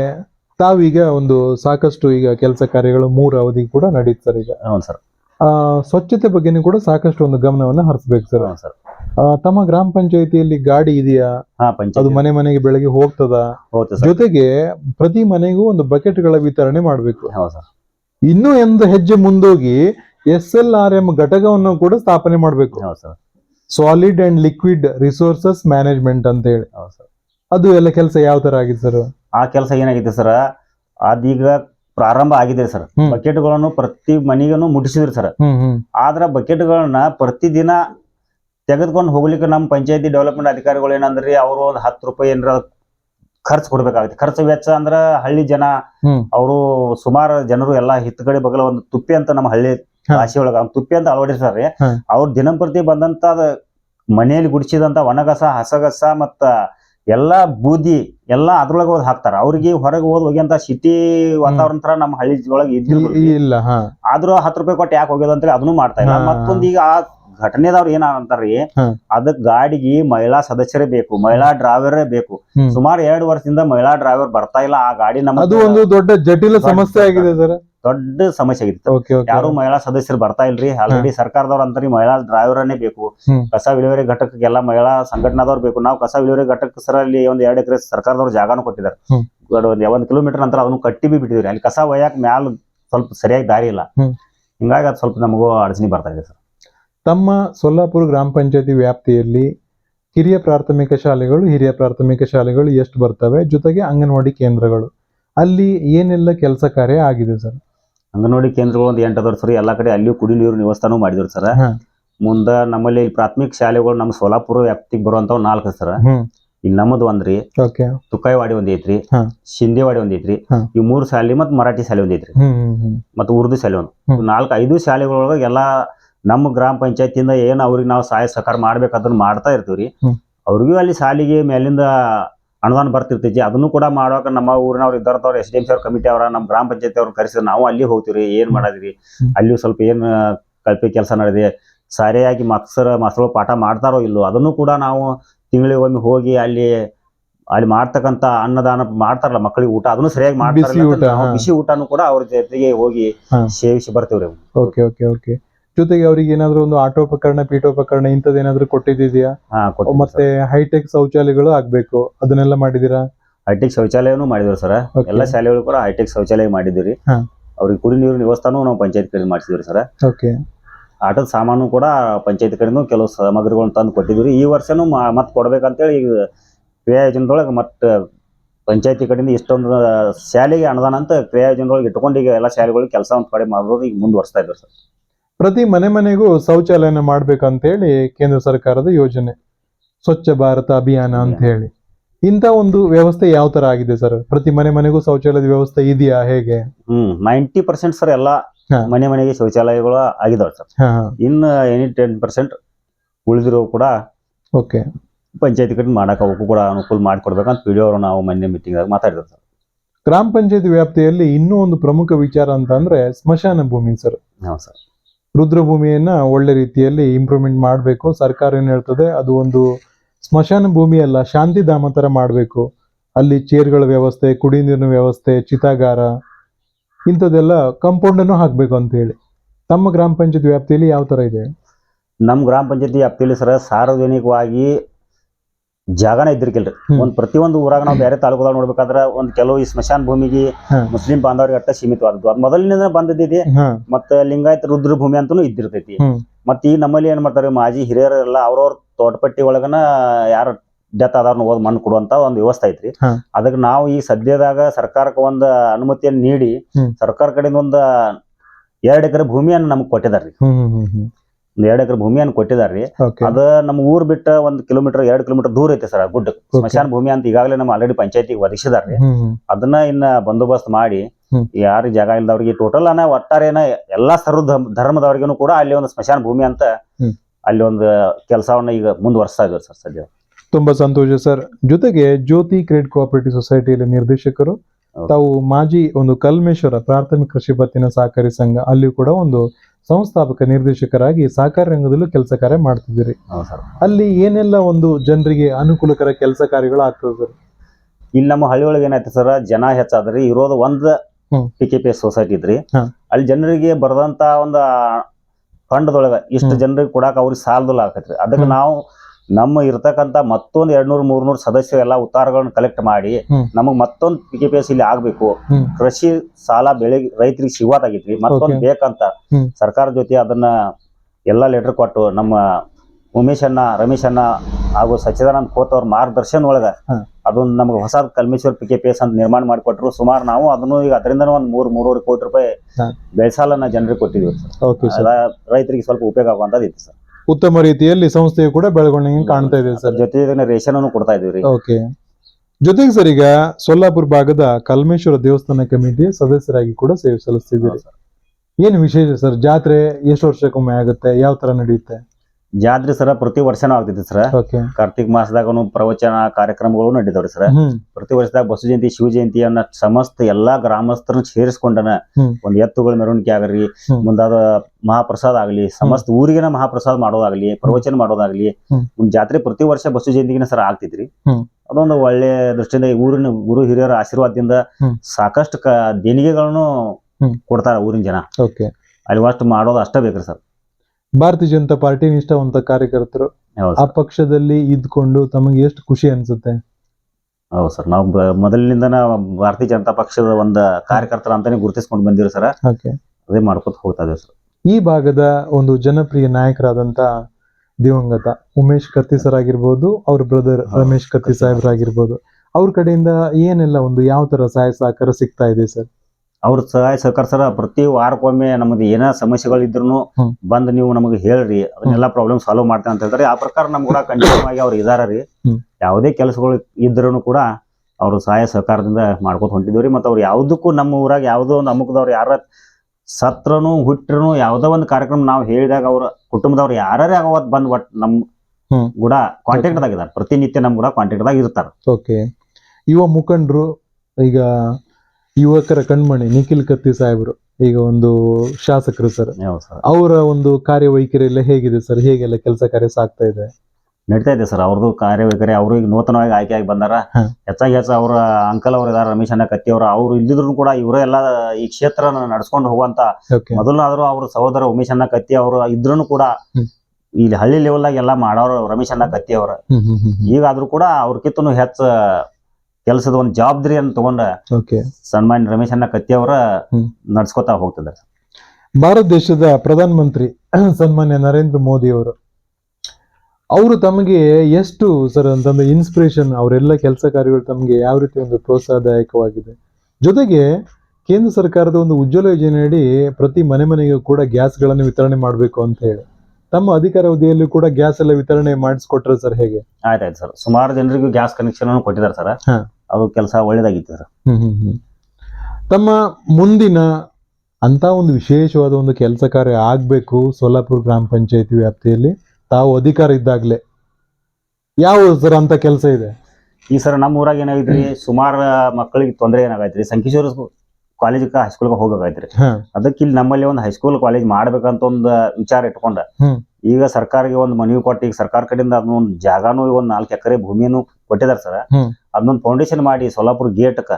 ತಾವೀಗ ಒಂದು ಸಾಕಷ್ಟು ಈಗ ಕೆಲಸ ಕಾರ್ಯಗಳು ಮೂರು ಅವಧಿ ಕೂಡ ನಡೀತಾರೆ ಸರ್ ಈಗ. ಹೌದು ಸರ್. ಸ್ವಚ್ಛತೆ ಬಗ್ಗೆನೂ ಕೂಡ ಸಾಕಷ್ಟು ಒಂದು ಗಮನವನ್ನ ಹರಿಸ್ಬೇಕು ಸರ್. ಸರ್. ತಮ್ಮ ಗ್ರಾಮ ಪಂಚಾಯತಿಯಲ್ಲಿ ಗಾಡಿ ಇದೆಯಾ? ಹಾ ಅದು ಪಂಚಾಯತ್ ಮನೆ ಮನೆಗೆ ಬೆಳಗ್ಗೆ ಹೋಗ್ತದ? ಹೋಗ್ತದೆ ಸರ್. ಜೊತೆಗೆ ಪ್ರತಿ ಮನೆಗೂ ಒಂದು ಬಕೆಟ್ಗಳ ವಿತರಣೆ ಮಾಡಬೇಕು. ಹೌದು ಸರ್. ಇನ್ನೂ ಒಂದು ಹೆಜ್ಜೆ ಮುಂದೋಗಿ ಎಸ್ ಎಲ್ ಆರ್ ಎಂ ಘಟಕವನ್ನು ಕೂಡ ಸ್ಥಾಪನೆ ಮಾಡಬೇಕು. ಹೌದು sir. Solid and liquid resources management ಅಂತ ಹೇಳಿ ಹೌದು ಸರ್. ಅದು ಎಲ್ಲ ಕೆಲಸ ಯಾವ ತರ ಆಗಿದೆ ಸರ್? ಆ ಕೆಲಸ ಏನಾಗಿದೆ ಸರ್? ಅದೀಗ ಪ್ರಾರಂಭ ಆಗಿದೆ ಸರ್. ಹ್ಮ್. ಬಕೆಟ್ಗಳನ್ನು ಪ್ರತಿ ಮನೆಗೂ ಮುಟ್ಟಿಸಿದ್ರಿ ಸರ್. ಹ್ಮ್ ಹ್ಮ್. ಆದ್ರ ಬಕೆಟ್ಗಳನ್ನ ಪ್ರತಿದಿನ ತೆಗೆದುಕೊಂಡು ಹೋಗ್ಲಿಕ್ಕೆ ನಮ್ಮ ಪಂಚಾಯತಿ ಡೆವಲಪ್ಮೆಂಟ್ ಅಧಿಕಾರಿಗಳು ಏನಂದ್ರಿ ಅವರು ಒಂದು ಹತ್ತು ರೂಪಾಯಿ ಏನಾರ ಖರ್ಚು ಕೊಡ್ಬೇಕಾಗುತ್ತೆ. ಖರ್ಚು ವೆಚ್ಚ ಅಂದ್ರ ಹಳ್ಳಿ ಜನ ಅವರು ಸುಮಾರು ಜನರು ಎಲ್ಲಾ ಹಿತ್ತಗಡೆ ಬಗಲ ಒಂದು ತುಪ್ಪಿ ಅಂತ ನಮ್ಮ ಹಳ್ಳಿ. ಭಾಷೆ ಒಳಗ ತುಪ್ಪಿ ಅಂತ ಅಳವಡಿಸ್ತಾರ್ರಿ. ಅವ್ರು ದಿನಂಪ್ರತಿ ಬಂದಂತ ಮನೆಯಲ್ಲಿ ಗುಡಿಸಿದಂತ ಒಣಗಸ ಹಸಗಸ ಮತ್ತ ಎಲ್ಲಾ ಬೂದಿ ಎಲ್ಲಾ ಅದ್ರೊಳಗೆ ಹೋದ್ ಹಾಕ್ತಾರ. ಅವ್ರಿಗೆ ಹೊರಗೆ ಹೋದ್ ಅಂತ ಸಿಟಿ ವಾತಾವರಣ ತರ ನಮ್ಮ ಹಳ್ಳಿ ಒಳಗೆ ಇಲ್ಲ ಆದ್ರೂ ಹತ್ತು ರೂಪಾಯಿ ಕೊಟ್ಟು ಯಾಕೆ ಹೋಗ್ಯದಂತ ಅದನ್ನು ಮಾಡ್ತಾ ಇಲ್ಲ. ಮತ್ತೊಂದು ಈಗ ಆ ಘಟನೆದವ್ರು ಏನ ಅಂತಾರ್ರಿ. ಅದಕ್ ಗಾಡಿಗೆ ಮಹಿಳಾ ಸದಸ್ಯರೇ ಬೇಕು ಮಹಿಳಾ ಡ್ರೈವರೇ ಬೇಕು. ಸುಮಾರು ಎರಡು ವರ್ಷದಿಂದ ಮಹಿಳಾ ಡ್ರೈವರ್ ಬರ್ತಾ ಇಲ್ಲ ಆ ಗಾಡಿ ನಮ್ಮ ಅದು ಒಂದು ದೊಡ್ಡ ಜಟಿಲ ಸಮಸ್ಯೆ ಆಗಿದೆ ಸರ್. ದೊಡ್ಡ ಸಮಸ್ಯೆ ಆಗಿತ್ತು. ಯಾರು ಮಹಿಳಾ ಸದಸ್ಯರು ಬರ್ತಾ ಇಲ್ರಿ? ಆಲ್ರೆಡಿ ಸರ್ಕಾರದವ್ರ ಅಂತಾರಿ ಮಹಿಳಾ ಡ್ರೈವರನೇ ಬೇಕು. ಕಸ ವಿಲೇವಾರಿ ಘಟಕಕ್ಕೆಲ್ಲ ಮಹಿಳಾ ಸಂಘಟನಾದವ್ರು ಬೇಕು. ನಾವು ಕಸ ವಿಲೇವಾರಿ ಘಟಕ ಸರಲ್ಲಿ ಒಂದ್ ಎರಡ್ ಎಕರೆ ಸರ್ಕಾರದವ್ರು ಜಾಗಾನು ಕೊಟ್ಟಿದ್ದಾರೆ. ಒಂದ್ ಕಿಲೋಮೀಟರ್ ನಂತರ ಅದನ್ನು ಕಟ್ಟಿ ಬಿ ಬಿಟ್ಟಿದ್ರಿ ಅಲ್ಲಿ ಕಸ ಒಯ್ಯಾಕ ಮ್ಯಾಲ ಸ್ವಲ್ಪ ಸರಿಯಾಗಿ ದಾರಿ ಇಲ್ಲ. ಹಿಂಗಾಗಿ ಅದು ಸ್ವಲ್ಪ ನಮಗೂ ಅಡಚಣೆ ಬರ್ತಾ ಇದೆ ಸರ್. ತಮ್ಮ ಸೊಲ್ಲಾಪುರ ಗ್ರಾಮ ಪಂಚಾಯತಿ ವ್ಯಾಪ್ತಿಯಲ್ಲಿ ಕಿರಿಯ ಪ್ರಾಥಮಿಕ ಶಾಲೆಗಳು ಹಿರಿಯ ಪ್ರಾಥಮಿಕ ಶಾಲೆಗಳು ಎಷ್ಟು ಬರ್ತವೆ? ಜೊತೆಗೆ ಅಂಗನವಾಡಿ ಕೇಂದ್ರಗಳು. ಅಲ್ಲಿ ಏನೆಲ್ಲ ಕೆಲಸ ಕಾರ್ಯ ಆಗಿದೆ ಸರ್? ಅಂಗನವಾಡಿ ಕೇಂದ್ರಗಳು ಒಂದು ಎಂಟು ಅದಾವ್ರಿ ಸರ್ ಎಲ್ಲಾ ಕಡೆ ಅಲ್ಲಿಯೂ ಕುಡಿ ನೀರು ವ್ಯವಸ್ಥಾನು ಮಾಡಿದ್ರು ಸರ್. ಮುಂದ ನಮ್ಮಲ್ಲಿ ಪ್ರಾಥಮಿಕ ಶಾಲೆಗಳು ನಮ್ಮ ಸೋಲಾಪುರ ವ್ಯಾಪ್ತಿಗೆ ಬರುವಂತವ್ ನಾಲ್ಕು ಸರ್. ಇಲ್ಲಿ ನಮ್ಮದು ಒಂದ್ರಿ ತುಕಾಯಿವಾಡಿ ಒಂದ್ ಐತ್ರಿ. ಶಿಂದೇವಾಡಿ ಒಂದ್ ಐತ್ರಿ. ಈ ಮೂರು ಶಾಲೆ ಮತ್ತ ಮರಾಠಿ ಶಾಲೆ ಒಂದ್ ಐತ್ರಿ. ಹ್ಮ್ ಹ್ಮ್ ಹ್ಮ್. ಮತ್ತು ಉರ್ದು ಶಾಲೆ ಒಂದು. ನಾಲ್ಕು ಐದು ಶಾಲೆಗಳೊಳಗೆ ಎಲ್ಲ ನಮ್ಮ ಗ್ರಾಮ ಪಂಚಾಯತಿಯಿಂದ ಏನು ಅವ್ರಿಗೆ ನಾವು ಸಹಾಯ ಸಹಕಾರ ಮಾಡ್ಬೇಕು ಅದನ್ನ ಮಾಡ್ತಾ ಇರ್ತೀವಿ ರೀ ಅವ್ರಿಗೂ ಅಲ್ಲಿ ಸಾಲಿಗೆ ಮೇಲಿಂದ ಅನುದಾನ ಬರ್ತಿರ್ತೈತಿ ಅದನ್ನು ಕೂಡ ಮಾಡುವಾಗ ನಮ್ಮ ಊರಿನವ್ರು ಇದ್ದಾರದವ್ರು ಎಸ್ ಡಿ ಎಂ ಸಿ ಅವ್ರ ಕಮಿಟಿ ಅವರ ನಮ್ಮ ಗ್ರಾಮ ಪಂಚಾಯತಿ ಅವ್ರನ್ನ ಕರೆಸಿದ್ರೆ ನಾವು ಅಲ್ಲಿ ಹೋಗ್ತೀವಿ ಏನ್ ಮಾಡಿದ್ರಿ. ಅಲ್ಲಿ ಸ್ವಲ್ಪ ಏನು ಕಲ್ಪಿ ಕೆಲಸ ನಡೆದಿದೆ ಸರಿಯಾಗಿ ಮತ್ಸರ ಮಕ್ಕಳು ಪಾಠ ಮಾಡ್ತಾರೋ ಇಲ್ಲೋ ಅದನ್ನು ಕೂಡ ನಾವು ತಿಂಗಳಿಗೊಮ್ಮೆ ಹೋಗಿ ಅಲ್ಲಿ ಅಲ್ಲಿ ಮಾಡ್ತಕ್ಕಂತ ಅನ್ನದಾನ ಮಾಡ್ತಾರಲ್ಲ ಮಕ್ಕಳಿಗೆ ಊಟ ಅದನ್ನು ಸರಿಯಾಗಿ ಮಾಡ್ತಾರಲ್ಲ ಬಿಸಿ ಊಟನು ಕೂಡ ಅವ್ರ ಜೊತೆಗೆ ಹೋಗಿ. ಸೇವಿಸಿ ಬರ್ತೇವ್ರಿ ಓಕೆ ಓಕೆ ಓಕೆ. ಜೊತೆಗೆ ಅವರಿಗೆ ಏನಾದ್ರು ಒಂದು ಆಟೋಪಕರಣ ಪೀಠೋಪಕರಣ ಇಂಥದ್ದು ಏನಾದ್ರು ಕೊಟ್ಟಿದ್ಯಾ ಹಾ ಕೊಟ್ಟಿದ್ದೀವಿ ಮತ್ತೆ ಹೈಟೆಕ್ ಶೌಚಾಲಯಗಳು ಆಗ್ಬೇಕು. ಅದನ್ನೆಲ್ಲ ಮಾಡಿದೀರಾ ಹೈಟೆಕ್ ಶೌಚಾಲಯನು ಮಾಡಿದ್ರು ಸರ್. Okay. ಎಲ್ಲ ಶಾಲೆಗಳು ಕೂಡ ಹೈಟೆಕ್ ಶೌಚಾಲಯ ಮಾಡಿದ್ರಿ ಹಾ. ಅವ್ರಿಗೆ ಕುಡಿ ನೀರಿನ ವ್ಯವಸ್ಥಾನು ನಾವು ಪಂಚಾಯತ್ ಕಡೆ ಮಾಡಿಸಿದ್ರು ಸರ್. ಓಕೆ ಆಟದ ಸಾಮಾನು ಕೂಡ ಪಂಚಾಯತ್ ಕಡೆನೂ ಕೆಲವು ಸಾಮಗ್ರಿಗಳನ್ನ ತಂದು ಕೊಟ್ಟಿದ್ವಿ ಈ ವರ್ಷನೂ ಮತ್ತೆ ಮತ್ತ್ ಕೊಡ್ಬೇಕಂತೇಳಿ ಈಗ ಕ್ರಿಯಾ ಯೋಜನೆದೊಳಗೆ ಮತ್ತೆ ಪಂಚಾಯತಿ ಕಡೆಯಿಂದ ಇಷ್ಟೊಂದು ಶಾಲೆಗೆ ಅನುದಾನ ಅಂತ ಕ್ರಿಯಾ ಯೋಜನೆದೊಳಗೆ ಇಟ್ಕೊಂಡು ಈಗ ಎಲ್ಲ ಶಾಲೆಗಳಿಗೆ ಕೆಲಸ ಒಂದು ಕಡೆ ಮಾಡೋದು ಈಗ ಮುಂದುವರ್ಸ್ತಾ ಇದ್ದಾರೆ ಸರ್. ಪ್ರತಿ ಮನೆ ಮನೆಗೂ ಶೌಚಾಲಯನ ಮಾಡ್ಬೇಕಂತ ಹೇಳಿ ಕೇಂದ್ರ ಸರ್ಕಾರದ ಯೋಜನೆ. ಸ್ವಚ್ಛ ಭಾರತ ಅಭಿಯಾನ ಅಂತ ಹೇಳಿ ಇಂಥ ಒಂದು ವ್ಯವಸ್ಥೆ ಯಾವ ತರ ಆಗಿದೆ ಸರ್? ಪ್ರತಿ ಮನೆ ಮನೆಗೂ ಶೌಚಾಲಯದ ವ್ಯವಸ್ಥೆ ಇದೆಯಾ ಹೇಗೆ? ಹ್ಮ್ ನೈಂಟಿ ಪರ್ಸೆಂಟ್ ಸರ್ ಎಲ್ಲ ಮನೆ ಮನೆಗೆ ಶೌಚಾಲಯಗಳು ಆಗಿದಾವೆ ಸರ್. ಇನ್ನು ಎನಿ ಟೆನ್ ಪರ್ಸೆಂಟ್ ಉಳಿದಿರೋ ಕೂಡ ಓಕೆ. ಪಂಚಾಯತಿ ಕಡೆ ಮಾಡಕ್ಕೆ ಅವಕ್ಕೂ ಕೂಡ ಅನುಕೂಲ ಮಾಡಿಕೊಡ್ಬೇಕಂತ ಪಿ ಡಿ ಅವರು ನಾವು ಮೊನ್ನೆ ಮೀಟಿಂಗ್ ಮಾತಾಡಿದ್ರು ಸರ್. ಗ್ರಾಮ ಪಂಚಾಯತ್ ವ್ಯಾಪ್ತಿಯಲ್ಲಿ ಇನ್ನೂ ಒಂದು ಪ್ರಮುಖ ವಿಚಾರ ಅಂತ ಅಂದ್ರೆ ಸ್ಮಶಾನ ಭೂಮಿ ಸರ್. ಹಾಂ ಸರ್. ರುದ್ರಭೂಮಿಯನ್ನ ಒಳ್ಳೆ ರೀತಿಯಲ್ಲಿ ಇಂಪ್ರೂವ್ಮೆಂಟ್ ಮಾಡಬೇಕು. ಸರ್ಕಾರ ಏನು ಹೇಳ್ತದೆ, ಅದು ಒಂದು ಸ್ಮಶಾನ ಭೂಮಿ ಅಲ್ಲ, ಶಾಂತಿಧಾಮ ಥರ ಮಾಡಬೇಕು. ಅಲ್ಲಿ ಚೇರ್ಗಳ ವ್ಯವಸ್ಥೆ, ಕುಡಿ ನೀರಿನ ವ್ಯವಸ್ಥೆ, ಚಿತಾಗಾರ, ಇಂಥದ್ದೆಲ್ಲ ಕಂಪೌಂಡನ್ನು ಹಾಕಬೇಕು ಅಂತೇಳಿ ತಮ್ಮ ಗ್ರಾಮ ಪಂಚಾಯತ್ ವ್ಯಾಪ್ತಿಯಲ್ಲಿ ಯಾವ ಥರ ಇದೆ? ನಮ್ಮ ಗ್ರಾಮ ಪಂಚಾಯತಿ ವ್ಯಾಪ್ತಿಯಲ್ಲಿ ಸರ್ ಸಾರ್ವಜನಿಕವಾಗಿ ಜಾಗನ ಇದ್ದಿರ್ಕಿಲ್ರಿ. ಒಂದ್ ಪ್ರತಿಯೊಂದು ಊರಾಗ ನಾವು ಬೇರೆ ತಾಲೂಕದಾಗ ನೋಡ್ಬೇಕಾದ್ರ ಒಂದ್ ಕೆಲವು ಈ ಸ್ಮಶಾನ ಭೂಮಿಗೆ ಮುಸ್ಲಿಂ ಬಾಂಧವರಿಗೆ ಅಟ್ಟ ಸೀಮಿತವಾದದ್ದು. ಅದ್ ಮೊದಲಿನಿಂದ ಬಂದಿದ್ದೀವಿ ಮತ್ತೆ ಲಿಂಗಾಯತ ರುದ್ರ ಭೂಮಿ ಅಂತೂ ಇದ್ದಿರ್ತೈತಿ ಮತ್ತ ಈ ನಮ್ಮಲ್ಲಿ ಏನ್ ಮಾಡ್ತಾರೆ ಮಾಜಿ ಹಿರಿಯರೆಲ್ಲ ಅವ್ರವ್ರ ತೋಟಪಟ್ಟಿ ಒಳಗನ ಯಾರು ಡೆತ್ ಆದವ್ರನ್ನ ಓದ್ ಮಣ್ಣು ಕೊಡುವಂತ ಒಂದು ವ್ಯವಸ್ಥೆ ಐತ್ರಿ. ಅದಕ್ಕೆ ನಾವು ಈ ಸದ್ಯದಾಗ ಸರ್ಕಾರಕ್ಕೆ ಒಂದು ಅನುಮತಿಯನ್ನು ನೀಡಿ. ಸರ್ಕಾರ ಕಡೆಯಿಂದ ಒಂದು ಎರಡ್ ಎಕರೆ ಭೂಮಿಯನ್ನು ನಮ್ಗೆ ಕೊಟ್ಟಿದಾರ್ರಿ. ಒಂದ್ ಎರಡ್ ಎಕರೆ ಭೂಮಿಯನ್ನು ಕೊಟ್ಟಿದಾರ್ರಿ ಅದ ನಮ್ಮ ಊರ್ ಬಿಟ್ಟ ಒಂದ್ ಕಿಲೋಮೀಟರ್ ಎರಡ್ ಕಿಲೋಮೀಟರ್ ದೂರ ಐತೆ ಸರ್ ಗುಡ್ಡ. ಸ್ಮಶಾನ ಭೂಮಿ ಅಂತ ಈಗಾಗಲೇ ನಮ್ಮ ಆಲ್ರೆಡಿ ಪಂಚಾಯತಿಗೆ ಒದಗಿಸಿದಾರ್ರಿ ಅದನ್ನ ಇನ್ನ ಬಂದೋಬಸ್ತ್ ಮಾಡಿ. ಯಾರು ಜಾಗ ಇಲ್ದವ್ರಿಗೆ ಟೋಟಲ್ ಅನ್ನ ಒಟ್ಟಾರೆನ ಎಲ್ಲಾ ಸರ್ವ ಧರ್ಮ- ಧರ್ಮದವ್ರಿಗೂ ಕೂಡ ಅಲ್ಲಿ ಒಂದು ಸ್ಮಶಾನ ಭೂಮಿ ಅಂತ ಅಲ್ಲಿ ಒಂದು ಕೆಲಸವನ್ನ ಈಗ ಮುಂದುವರ್ಸ್ತಾ ಇದ್ದಾರೆ ಸರ್ ಸದ್ಯ. ತುಂಬಾ ಸಂತೋಷ ಸರ್. ಜೊತೆಗೆ ಜ್ಯೋತಿ ಕ್ರೆಡಿಟ್ ಕೋಆಪರೇಟಿವ್ ಸೊಸೈಟಿಯಲ್ಲಿ ನಿರ್ದೇಶಕರು. ತಾವು ಮಾಜಿ ಒಂದು ಕಲ್ಮೇಶ್ವರ ಪ್ರಾಥಮಿಕ ಕೃಷಿ ಪತ್ತಿನ ಸಹಕಾರಿ ಸಂಘ ಅಲ್ಲಿ ಕೂಡ ಒಂದು ಸಂಸ್ಥಾಪಕ ನಿರ್ದೇಶಕರಾಗಿ ಸಹಕಾರ ರಂಗದಲ್ಲೂ ಕೆಲಸ ಕಾರ್ಯ ಮಾಡ್ತಿದ್ದೀರಿ. ಅಲ್ಲಿ ಏನೆಲ್ಲ ಒಂದು ಜನರಿಗೆ ಅನುಕೂಲಕರ ಕೆಲಸ ಕಾರ್ಯಗಳು ಆಗ್ತದೆ ಸರ್? ಇಲ್ಲಿ ನಮ್ಮ ಹಳ್ಳಿ ಒಳಗೆ ಏನಾಯ್ತು ಸರ್ ಜನ ಹೆಚ್ಚಾದ್ರಿ ಇರೋದು ಒಂದ್. P K P S society ಇದ್ರಿ. ಅಲ್ಲಿ ಜನರಿಗೆ ಬರದಂತ ಒಂದು ಫಂಡ್ದೊಳಗ ಇಷ್ಟು. ಜನರಿಗೆ ಕೊಡಾಕ ಅವ್ರಿಗೆ ಸಾಲದಲ್ಲ ಆಕತ್ರಿ. ಅದಕ್ಕೆ ನಾವು ನಮ್ಮ ಇರ್ತಕ್ಕಂತ ಮತ್ತೊಂದ್ ಎರಡ್ನೂರ್ ಮೂರ್ನೂರ್ ಮೂರ್ ನೂರ್ ಸದಸ್ಯರು ಎಲ್ಲಾ ಉತ್ತಾರಗಳನ್ನ ಕಲೆಕ್ಟ್ ಮಾಡಿ ನಮಗೆ ಮತ್ತೊಂದ್ ಪಿ ಕೆ ಪಿ ಎಸ್ ಇಲ್ಲಿ ಆಗ್ಬೇಕು. ಕೃಷಿ ಸಾಲ ಬೆಳೆ ರೈತರಿಗೆ ಸಿಗೋದಾಗಿತ್ರಿ ಮತ್ತೊಂದ್. ಬೇಕಂತ. ಸರ್ಕಾರ ಜೊತೆ ಅದನ್ನ ಎಲ್ಲಾ ಲೆಟರ್ ಕೊಟ್ಟು ನಮ್ಮ ಉಮೇಶ್ ಅಣ್ಣ ರಮೇಶ್ ಅಣ್ಣ ಹಾಗೂ ಸಚ್ಚಿದಾನಂದ ಖೋತ್ ಅವ್ರ ಮಾರ್ಗದರ್ಶನ ಒಳಗ. ಅದೊಂದು ನಮ್ಗೆ ಹೊಸ Kalmeshwar P K P S ಅಂತ ನಿರ್ಮಾಣ ಮಾಡಿಕೊಟ್ರು. ಸುಮಾರು ನಾವು ಅದನ್ನು ಈಗ ಅದರಿಂದ ಒಂದ್ ಮೂರ್ ಮೂರುವರೆ ಕೋಟಿ ರೂಪಾಯಿ ಬೆಳಸಾಲನ್ನ ಜನರಿಗೆ ಕೊಟ್ಟಿದ್ವಿ ರೈತರಿಗೆ ಸ್ವಲ್ಪ ಉಪಯೋಗ ಆಗುವಂತದ್ದು ಇತ್ತು ಸರ್. ಉತ್ತಮ ರೀತಿಯಲ್ಲಿ ಸಂಸ್ಥೆಯು ಕೂಡ ಬೆಳವಣಿಗೆ ಕಾಣ್ತಾ ಇದೆ ಸರ್. ಜೊತೆ ರೇಷನ್ ಕೊಡ್ತಾ ಇದೀವಿ ಓಕೆ. ಜೊತೆಗೆ ಸರ್ ಈಗ ಸೊಲ್ಲಾಪುರ ಭಾಗದ ಕಲ್ಮೇಶ್ವರ ದೇವಸ್ಥಾನ ಕಮಿಟಿ ಸದಸ್ಯರಾಗಿ ಕೂಡ ಸೇವೆ ಸಲ್ಲಿಸ್ತಿದ್ದೀರಿ. ಏನು ವಿಶೇಷ ಸರ್? ಜಾತ್ರೆ ಎಷ್ಟು ವರ್ಷಕ್ಕೊಮ್ಮೆ ಆಗುತ್ತೆ? ಯಾವ ತರ ನಡೆಯುತ್ತೆ? ಜಾತ್ರೆ ಸರ ಪ್ರತಿ ವರ್ಷನೂ ಆಗ್ತೈತಿ ಸರ್. ಓಕೆ ಕಾರ್ತಿಕ್ ಮಾಸದಾಗನು ಪ್ರವಚನ ಕಾರ್ಯಕ್ರಮಗಳು ನಡೀತಾವ್ರಿ ಸರ್. ಪ್ರತಿ ವರ್ಷದಾಗ ಬಸವ ಜಯಂತಿ ಶಿವ ಜಯಂತಿಯನ್ನ ಸಮಸ್ತ ಎಲ್ಲಾ ಗ್ರಾಮಸ್ಥರನ್ನ ಸೇರಿಸ್ಕೊಂಡನ. ಒಂದ್ ಎತ್ತುಗಳ ಮೆರವಣಿಗೆ ಆಗ್ರಿ ಮುಂದಾದ ಮಹಾಪ್ರಸಾದ ಆಗ್ಲಿ ಸಮಸ್ತ ಊರಿಗೆನ ಮಹಾಪ್ರಸಾದ ಮಾಡೋದಾಗ್ಲಿ ಪ್ರವಚನ ಮಾಡೋದಾಗ್ಲಿ. ಒಂದ್ ಜಾತ್ರೆ ಪ್ರತಿ ವರ್ಷ ಬಸವ ಜಯಂತಿಗಿನ ಸರ್ ಆಗ್ತಿದ್ರಿ. ಅದೊಂದು ಒಳ್ಳೆ ದೃಷ್ಟಿಯಿಂದ ಈ ಊರಿನ ಗುರು ಹಿರಿಯರ ಆಶೀರ್ವಾದದಿಂದ. ಸಾಕಷ್ಟು ದೇಣಿಗೆಗಳನ್ನು ಕೊಡ್ತಾರ ಊರಿನ ಜನ. ಅಲ್ಲಿ ಅಷ್ಟು ಮಾಡೋದು ಅಷ್ಟೇ ಬೇಕ್ರಿ ಸರ್. ಭಾರತೀಯ ಜನತಾ ಪಾರ್ಟಿ ನಿಷ್ಠಾವಂತ ಕಾರ್ಯಕರ್ತರು ಹೌದು ಆ ಸರ್ ಪಕ್ಷದಲ್ಲಿ ಇದ್ಕೊಂಡು ತಮಗೆ ಎಷ್ಟು ಖುಷಿ ಅನ್ಸುತ್ತೆ? ಹೌದು ಸರ್. ನಾವು ಬ- ಮೊದಲಿನಿಂದನ ಭಾರತೀಯ ಜನತಾ ಪಕ್ಷದ ಒಂದು ಕಾರ್ಯಕರ್ತರ ಅಂತಾನೆ ಗುರುತಿಸ್ಕೊಂಡು ಬಂದಿರೋ ಸರ್. ಓಕೆ. ಅದೇ ಮಾಡ್ಕೊತ ಹೋಗ್ತಾ ಇದೇವೆ ಸರ್. ಈ ಭಾಗದ ಒಂದು ಜನಪ್ರಿಯ ನಾಯಕರಾದಂತ ದಿವಂಗತ ಉಮೇಶ್ ಕತ್ತಿ ಸರ್ ಆಗಿರ್ಬೋದು ಅವ್ರ ಬ್ರದರ್. ರಮೇಶ್ ಕತ್ತಿ ಸಾಹೇಬ್ರಾಗಿರ್ಬೋದು ಅವ್ರ ಕಡೆಯಿಂದ ಏನೆಲ್ಲ ಒಂದು ಯಾವ ತರ ಸಹಾಯ ಸಹಕಾರ ಸಿಗ್ತಾ ಇದೆ ಸರ್? ಅವ್ರ ಸಹಾಯ ಸಹಕಾರ ಸರ ಪ್ರತಿ ವಾರಕ್ಕೊಮ್ಮೆ ನಮ್ದು ಏನ ಸಮಸ್ಯೆಗಳಿದ್ರು. ಬಂದ್ ನೀವು ನಮಗೆ ಹೇಳ್ರಿ ಅದನ್ನೆಲ್ಲ ಪ್ರಾಬ್ಲಮ್ ಸಾಲ್ವ್ ಮಾಡ್ತೇವೆ ಅಂತ ಹೇಳ್ತಾರೆ. ಆ ಪ್ರಕಾರ ನಮ್ ಕೂಡ ಕಂಟಿನ್ಯೂ ಆಗಿ ಅವ್ರು ಇದಾರ ರೀ. ಯಾವದೇ ಕೆಲಸಗಳು ಇದ್ರೂ ಕೂಡ ಅವ್ರ ಸಹಾಯ ಸಹಕಾರದಿಂದ ಮಾಡ್ಕೊತ ಹೊಂಟಿದ್ವಿ ಮತ್ತೆ ಅವ್ರು ಯಾವ್ದಕ್ಕೂ ನಮ್ಮ ಊರಾಗ ಯಾವುದೋ ಒಂದು ಅಮುಕದವ್ರು ಯಾರ ಸತ್ರನು ಹುಟ್ಟ್ರನು ಯಾವ್ದೋ ಒಂದು ಕಾರ್ಯಕ್ರಮ ನಾವು ಹೇಳಿದಾಗ ಅವ್ರ ಕುಟುಂಬದವ್ರು ಯಾರೇ ಅವತ್ ಬಂದ್ ಒಟ್ ನಮ್. ಕೂಡ ಕಾಂಟ್ಯಾಕ್ಟ್ ಆಗಿದ್ದಾರೆ ಇದಾರೆ. ಪ್ರತಿನಿತ್ಯ ನಮ್ ಕೂಡ ಕಾಂಟ್ಯಾಕ್ಟ್ ದಾಗ ಇರ್ತಾರ. ಓಕೆ ಯುವ ಮುಖಂಡರು ಈಗ ಯುವಕರ ಕಣ್ಮಣಿ ನಿಖಿಲ್ ಕತ್ತಿ ಸಾಹೇಬರು ಈಗ ಒಂದು ಶಾಸಕರು ಸರ್ ಅವರ ಒಂದು ಕಾರ್ಯವೈಖರಿ ಎಲ್ಲ ಹೇಗಿದೆ ಸರ್ ಹೇಗೆಲ್ಲ ಕೆಲಸ ಕಾರ್ಯ ಸಾಗ್ತಾ ಇದೆ? ನಡೀತಾ ಇದೆ ಸರ್ ಅವ್ರದ್ದು ಕಾರ್ಯವೈಖರಿ ಅವರು ಈಗ ನೂತನವಾಗಿ ಆಯ್ಕೆಯಾಗಿ ಬಂದಾರ. ಹೆಚ್ಚಾಗಿ ಹೆಚ್ಚು ಅವರ ಅಂಕಲ್ ಅವರು ಇದಾರೆ ರಮೇಶ್ ಅಣ್ಣ ಕತ್ತಿ ಅವರು. ಅವ್ರು ಇಲ್ದಿದ್ರು ಕೂಡ ಇವರೇ ಎಲ್ಲ ಈ ಕ್ಷೇತ್ರ ನಡ್ಸ್ಕೊಂಡು ಹೋಗುವಂತ ಮೊದಲಾದ್ರೂ ಅವ್ರ ಸಹೋದರ ಉಮೇಶ್ ಅಣ್ಣ ಕತ್ತಿ ಅವರು ಇದ್ರೂ ಕೂಡ. ಇಲ್ಲಿ ಹಳ್ಳಿ ಲೆವೆಲ್ದಾಗ ಎಲ್ಲ ಮಾಡೋರು ರಮೇಶ್ ಅಣ್ಣ ಕತ್ತಿ ಅವರ. ಈಗಾದ್ರೂ ಕೂಡ ಅವ್ರಕ್ಕಿಂತನೂ ಹೆಚ್ಚ ಕೆಲಸದ ಒಂದು ಜವಾಬ್ದಾರಿಯನ್ನು ತಗೊಂಡ ಓಕೆ ಸನ್ಮಾನ್ಯ ರಮೇಶ್ ಅಣ್ಣ ಕತ್ತಿ ಅವರ ನಡ್ಸ್ಕೊತಾ ಹೋಗ್ತಿದ್ದಾರೆ. ಭಾರತ ದೇಶದ ಪ್ರಧಾನ ಮಂತ್ರಿ (clears throat) ಸನ್ಮಾನ್ಯ ನರೇಂದ್ರ ಮೋದಿ ಅವರು. ಅವರು ತಮಗೆ ಎಷ್ಟು ಸರ್ ಅಂತಂದ್ರೆ ಇನ್ಸ್ಪಿರೇಷನ್ ಅವರೆಲ್ಲ ಕೆಲಸ ಕಾರ್ಯಗಳು ತಮಗೆ ಯಾವ ರೀತಿ ಒಂದು ಪ್ರೋತ್ಸಾಹದಾಯಕವಾಗಿದೆ. ಜೊತೆಗೆ ಕೇಂದ್ರ ಸರ್ಕಾರದ ಒಂದು ಉಜ್ವಲ ಯೋಜನೆಯಡಿ ಪ್ರತಿ ಮನೆ ಮನೆಗೂ ಕೂಡ ಗ್ಯಾಸ್ಗಳನ್ನು ವಿತರಣೆ ಮಾಡಬೇಕು ಅಂತ ಹೇಳಿ. ತಮ್ಮ ಅಧಿಕಾರಾವಧಿಯಲ್ಲಿ ಕೂಡ ಗ್ಯಾಸ್ ಎಲ್ಲ ವಿತರಣೆ ಮಾಡಿಸ್ಕೊಟ್ರೆ ಸರ್ ಹೇಗೆ? ಆಯ್ತಾಯ್ತು ಸರ್ ಸುಮಾರು ಜನರಿಗೂ ಗ್ಯಾಸ್ ಕನೆಕ್ಷನ್ ಕೊಟ್ಟಿದ್ದಾರೆ ಸರ್ ಹ. ಅದು ಕೆಲಸ ಒಳ್ಳೇದಾಗಿತ್ತು ಸರ್. ತಮ್ಮ ಮುಂದಿನ ಅಂತ ಒಂದು ವಿಶೇಷವಾದ ಒಂದು ಕೆಲಸ ಕಾರ್ಯ ಆಗಬೇಕು ಸೋಲಾಪುರ ಗ್ರಾಮ ಪಂಚಾಯತಿ ವ್ಯಾಪ್ತಿಯಲ್ಲಿ. ತಾವು ಅಧಿಕಾರ ಇದ್ದಾಗಲೇ. ಯಾವ ಸರ್ ಅಂತ ಕೆಲಸ ಇದೆ? ಈ ಸರ್ ನಮ್ಮ ಊರಾಗ ಏನಾಗೈತ್ರಿ ಸುಮಾರು ಮಕ್ಕಳಿಗೆ ತೊಂದರೆ ಏನಾಗೈತ್ರಿ ಸಂಕೇಶ್ವರ ಕಾಲೇಜ್ ಹೈಸ್ಕೂಲ್ಗೆ ಹೋಗಬೇಕಾಯ್ತ್ರಿ ಅದಕ್ಕೆ ಇಲ್ಲಿ ನಮ್ಮಲ್ಲಿ ಒಂದು ಹೈಸ್ಕೂಲ್ ಕಾಲೇಜ್ ಮಾಡ್ಬೇಕಂತ ಒಂದು ವಿಚಾರ ಇಟ್ಕೊಂಡ. ಈಗ ಸರ್ಕಾರಗೆ ಒಂದು ಮನವಿ ಕೊಟ್ಟು ಈಗ ಸರ್ಕಾರ ಕಡೆಯಿಂದ ಅದನ್ನೊಂದು ಜಾಗಾನು ಒಂದ್ ನಾಲ್ಕು ಎಕರೆ ಭೂಮಿಯನ್ನು ಕೊಟ್ಟಿದ್ದಾರೆ ಸರ್. ಅದನ್ನೊಂದು ಫೌಂಡೇಶನ್ ಮಾಡಿ ಸೋಲಾಪುರ ಗೇಟ್ಕ.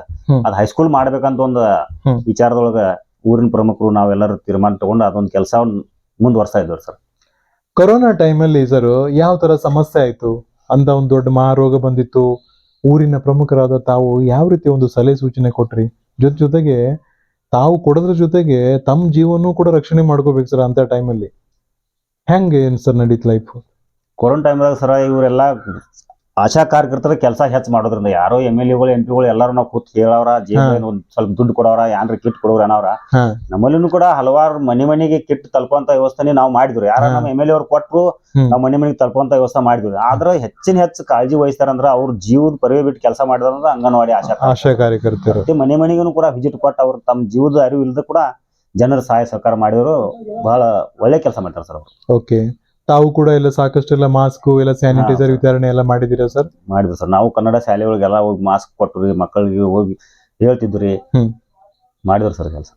ಅದ್ ಹೈಸ್ಕೂಲ್ ಮಾಡ್ಬೇಕಂತ ಒಂದು ವಿಚಾರದೊಳಗ ಊರಿನ ಪ್ರಮುಖರು ನಾವೆಲ್ಲರೂ ತೀರ್ಮಾನ ತಗೊಂಡು ಅದೊಂದು ಕೆಲಸ ಮುಂದುವರ್ಸ್ತಾ ಇದ್ವಿ ಸರ್. ಕೊರೋನಾ ಟೈಮಲ್ಲಿ ಸರ್ ಯಾವ ತರ ಸಮಸ್ಯೆ ಆಯ್ತು? ಅಂತ ಒಂದು ದೊಡ್ಡ ಮಹಾರೋಗ ಬಂದಿತ್ತು. ಊರಿನ ಪ್ರಮುಖರಾದ ತಾವು ಯಾವ ರೀತಿ ಒಂದು ಸಲಹೆ ಸೂಚನೆ ಕೊಟ್ರಿ? ಜೊತೆ ಜೊತೆಗೆ ತಾವು ಕೊಡೋದ್ರ ಜೊತೆಗೆ ತಮ್ಮ ಜೀವನೂ ಕೂಡ ರಕ್ಷಣೆ ಮಾಡ್ಕೋಬೇಕು ಸರ್ ಅಂತ ಟೈಮಲ್ಲಿ ಹೆಂಗೆ ಏನ್ ಸರ್ ನಡೀತ್ ಲೈಫ್ ಕೊರೋನಾ ಟೈಮ್ದಾಗ ಸರ ಇವರೆಲ್ಲ ಆಶಾ ಕಾರ್ಯಕರ್ತರ ಕೆಲಸ ಹೆಚ್ಚು ಮಾಡೋದ್ರಿಂದ ಯಾರೋ ಎಂ ಎಲ್ ಎಗಳು ಎಂ ಪಿಗಳು ಎಲ್ಲರೂ ನಾವು ಕೂತ್ ಕೇಳೋರ ಜೀವನ. ಒಂದ್ ಸ್ವಲ್ಪ ದುಡ್ಡು ಕೊಡೋರ ಯಾನ್ರ ಕಿಟ್ ಕೊಡೋರ ಏನವ್ರ ಹಾ. ನಮ್ಮಲ್ಲಿನೂ ಕೂಡ ಹಲವಾರು ಮನೆ ಮನೆಗೆ ಕಿಟ್ ತಲುಪುವಂತ ವ್ಯವಸ್ಥೆನೇ ನಾವು ಮಾಡಿದ್ರು ಯಾರ ಹಾ. ನಮ್ಮ ಎಂ ಎಲ್ ಎ ಅವ್ರು ಕೊಟ್ಟರು ಹ್ಮ್. ನಾವು ಮನೆ ಮನೆಗೆ ತಲುಪುವಂತ ವ್ಯವಸ್ಥೆ ಮಾಡಿದ್ರು ಆದ್ರೆ ಹೆಚ್ಚಿನ ಹೆಚ್ಚು ಕಾಳಜಿ ವಹಿಸ್ತಾರಂದ್ರ ಅವ್ರ ಜೀವದ ಪರಿವೆ ಬಿಟ್ಟು ಕೆಲಸ ಮಾಡಿದ್ರಂದ್ರ ಅಂಗನವಾಡಿ ಆಶಾ ಆಶಾ ಕಾರ್ಯಕರ್ತರು ಮನೆ ಮನೆಗೂ ಕೂಡ ವಿಸಿಟ್ ಕೊಟ್ಟು ಅವ್ರು ತಮ್ಮ ಜೀವದ ಅರಿವು ಇಲ್ಲದ ಕೂಡ ಜನರ ಸಹಾಯ ಸಹಕಾರ ಮಾಡಿದ್ರು ಬಹಳ ಒಳ್ಳೆ ಕೆಲಸ ಮಾಡ್ತಾರೆ ಸರ್ ಅವರು. ಓಕೆ. ತಾವು ಕೂಡ ಎಲ್ಲ ಸಾಕಷ್ಟು ಎಲ್ಲ ಮಾಸ್ಕ್ ಎಲ್ಲ ಸ್ಯಾನಿಟೈಸರ್. ವಿತರಣೆ ಎಲ್ಲ ಮಾಡಿದಿರಾ ಸರ್? ಮಾಡಿದ್ರು ಸರ್. ನಾವು ಕನ್ನಡ ಶಾಲೆಗಳಿಗೆಲ್ಲ ಹೋಗಿ ಮಾಸ್ಕ್ ಕೊಟ್ಟರು ಮಕ್ಕಳಿಗೆ ಹೋಗಿ ಹೇಳ್ತಿದ್ರಿ ಹ್ಮ್. ಮಾಡಿದ್ರು ಸರ್ ಕೆಲಸ.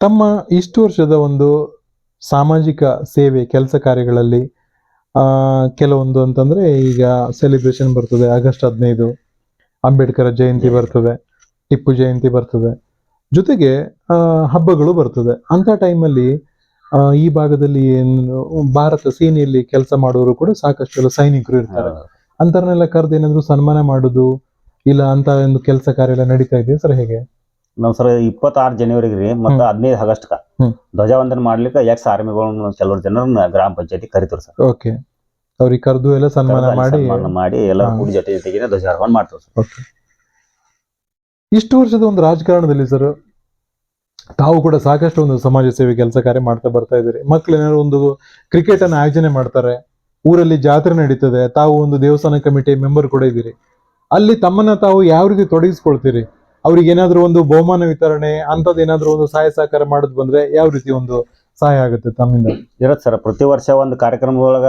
ತಮ್ಮ ಇಷ್ಟು ವರ್ಷದ ಒಂದು ಸಾಮಾಜಿಕ ಸೇವೆ ಕೆಲಸ ಕಾರ್ಯಗಳಲ್ಲಿ ಆ, ಕೆಲವೊಂದು ಅಂತಂದ್ರೆ ಈಗ ಸೆಲೆಬ್ರೇಷನ್ ಬರ್ತದೆ ಆಗಸ್ಟ್ ಹದಿನೈದು ಅಂಬೇಡ್ಕರ್ ಜಯಂತಿ ಬರ್ತದೆ ಟಿಪ್ಪು ಜಯಂತಿ ಬರ್ತದೆ. ಜೊತೆಗೆ ಹಬ್ಬಗಳು ಬರ್ತದೆ. ಅಂತ ಟೈಮಲ್ಲಿ ಈ ಭಾಗದಲ್ಲಿ ಏನು ಭಾರತ ಸೇನೆಯಲ್ಲಿ ಕೆಲಸ ಮಾಡೋರು ಕೂಡ ಸಾಕಷ್ಟು ಎಲ್ಲ ಸೈನಿಕರು ಇರ್ತಾರೆ. ಅಂತರ್ನೆಲ್ಲ ಕರೆದು ಏನಾದ್ರು ಸನ್ಮಾನ ಮಾಡೋದು ಇಲ್ಲ ಅಂತ ಒಂದು ಕೆಲಸ ಕಾರ್ಯ ಎಲ್ಲ ನಡೀತಾ ಇದೆ ಸರ್ ಹೇಗೆ? ನಾವ್ ಸರ್ ಇಪ್ಪತ್ತಾರು ಜನವರಿಗೆ ರೀ ಮತ್ತೆ. ಹದಿನೈದು ಆಗಸ್ಟ್ ಧ್ವಜವಂದನ ಮಾಡ್ಲಿಕ್ಕೆ ಎಕ್ಸ್ ಆರ್ಮಿಗಳನ್ನ ಕೆಲವರು ಜನರನ್ನ ಗ್ರಾಮ ಪಂಚಾಯತಿ ಕರಿತಾರೆ ಸರ್. ಓಕೆ. ಅವ್ರಿಗೆ ಕರೆದು ಎಲ್ಲ ಸನ್ಮಾನ ಮಾಡಿ ಮಾಡಿ ಎಲ್ಲ. ಕೂಡಿ ಜೊತೆ ಜೊತೆಗೆ ಧ್ವಜಾರೋಹಣ ಮಾಡ್ತಾರೆ ಸರ್. ಇಷ್ಟು ವರ್ಷದ ಒಂದು ರಾಜಕಾರಣದಲ್ಲಿ ಸರ್ ತಾವು ಕೂಡ ಸಾಕಷ್ಟು ಒಂದು ಸಮಾಜ ಸೇವೆ ಕೆಲಸ ಕಾರ್ಯ ಮಾಡ್ತಾ ಬರ್ತಾ ಇದ್ದೀರಿ. ಮಕ್ಳು ಏನಾದ್ರು ಒಂದು ಕ್ರಿಕೆಟ್ ಅನ್ನು ಆಯೋಜನೆ ಮಾಡ್ತಾರೆ, ಊರಲ್ಲಿ ಜಾತ್ರೆ ನಡೀತದೆ, ತಾವು ಒಂದು ದೇವಸ್ಥಾನ ಕಮಿಟಿ ಮೆಂಬರ್ ಕೂಡ ಇದ್ದೀರಿ. ಅಲ್ಲಿ ತಮ್ಮನ್ನ ತಾವು ಯಾವ ರೀತಿ ತೊಡಗಿಸ್ಕೊಳ್ತೀರಿ? ಅವ್ರಿಗೆ ಏನಾದ್ರು ಒಂದು ಬಹುಮಾನ ವಿತರಣೆ ಅಂತದ್ ಏನಾದ್ರು ಒಂದು ಸಹಾಯ ಸಹಕಾರ ಮಾಡೋದು ಬಂದ್ರೆ ಯಾವ ರೀತಿ ಒಂದು ಸಹಾಯ ಆಗುತ್ತೆ ತಮ್ಮಿಂದ? ಇರತ್ತೆ ಸರ್, ಪ್ರತಿ ವರ್ಷ ಒಂದು ಕಾರ್ಯಕ್ರಮದೊಳಗ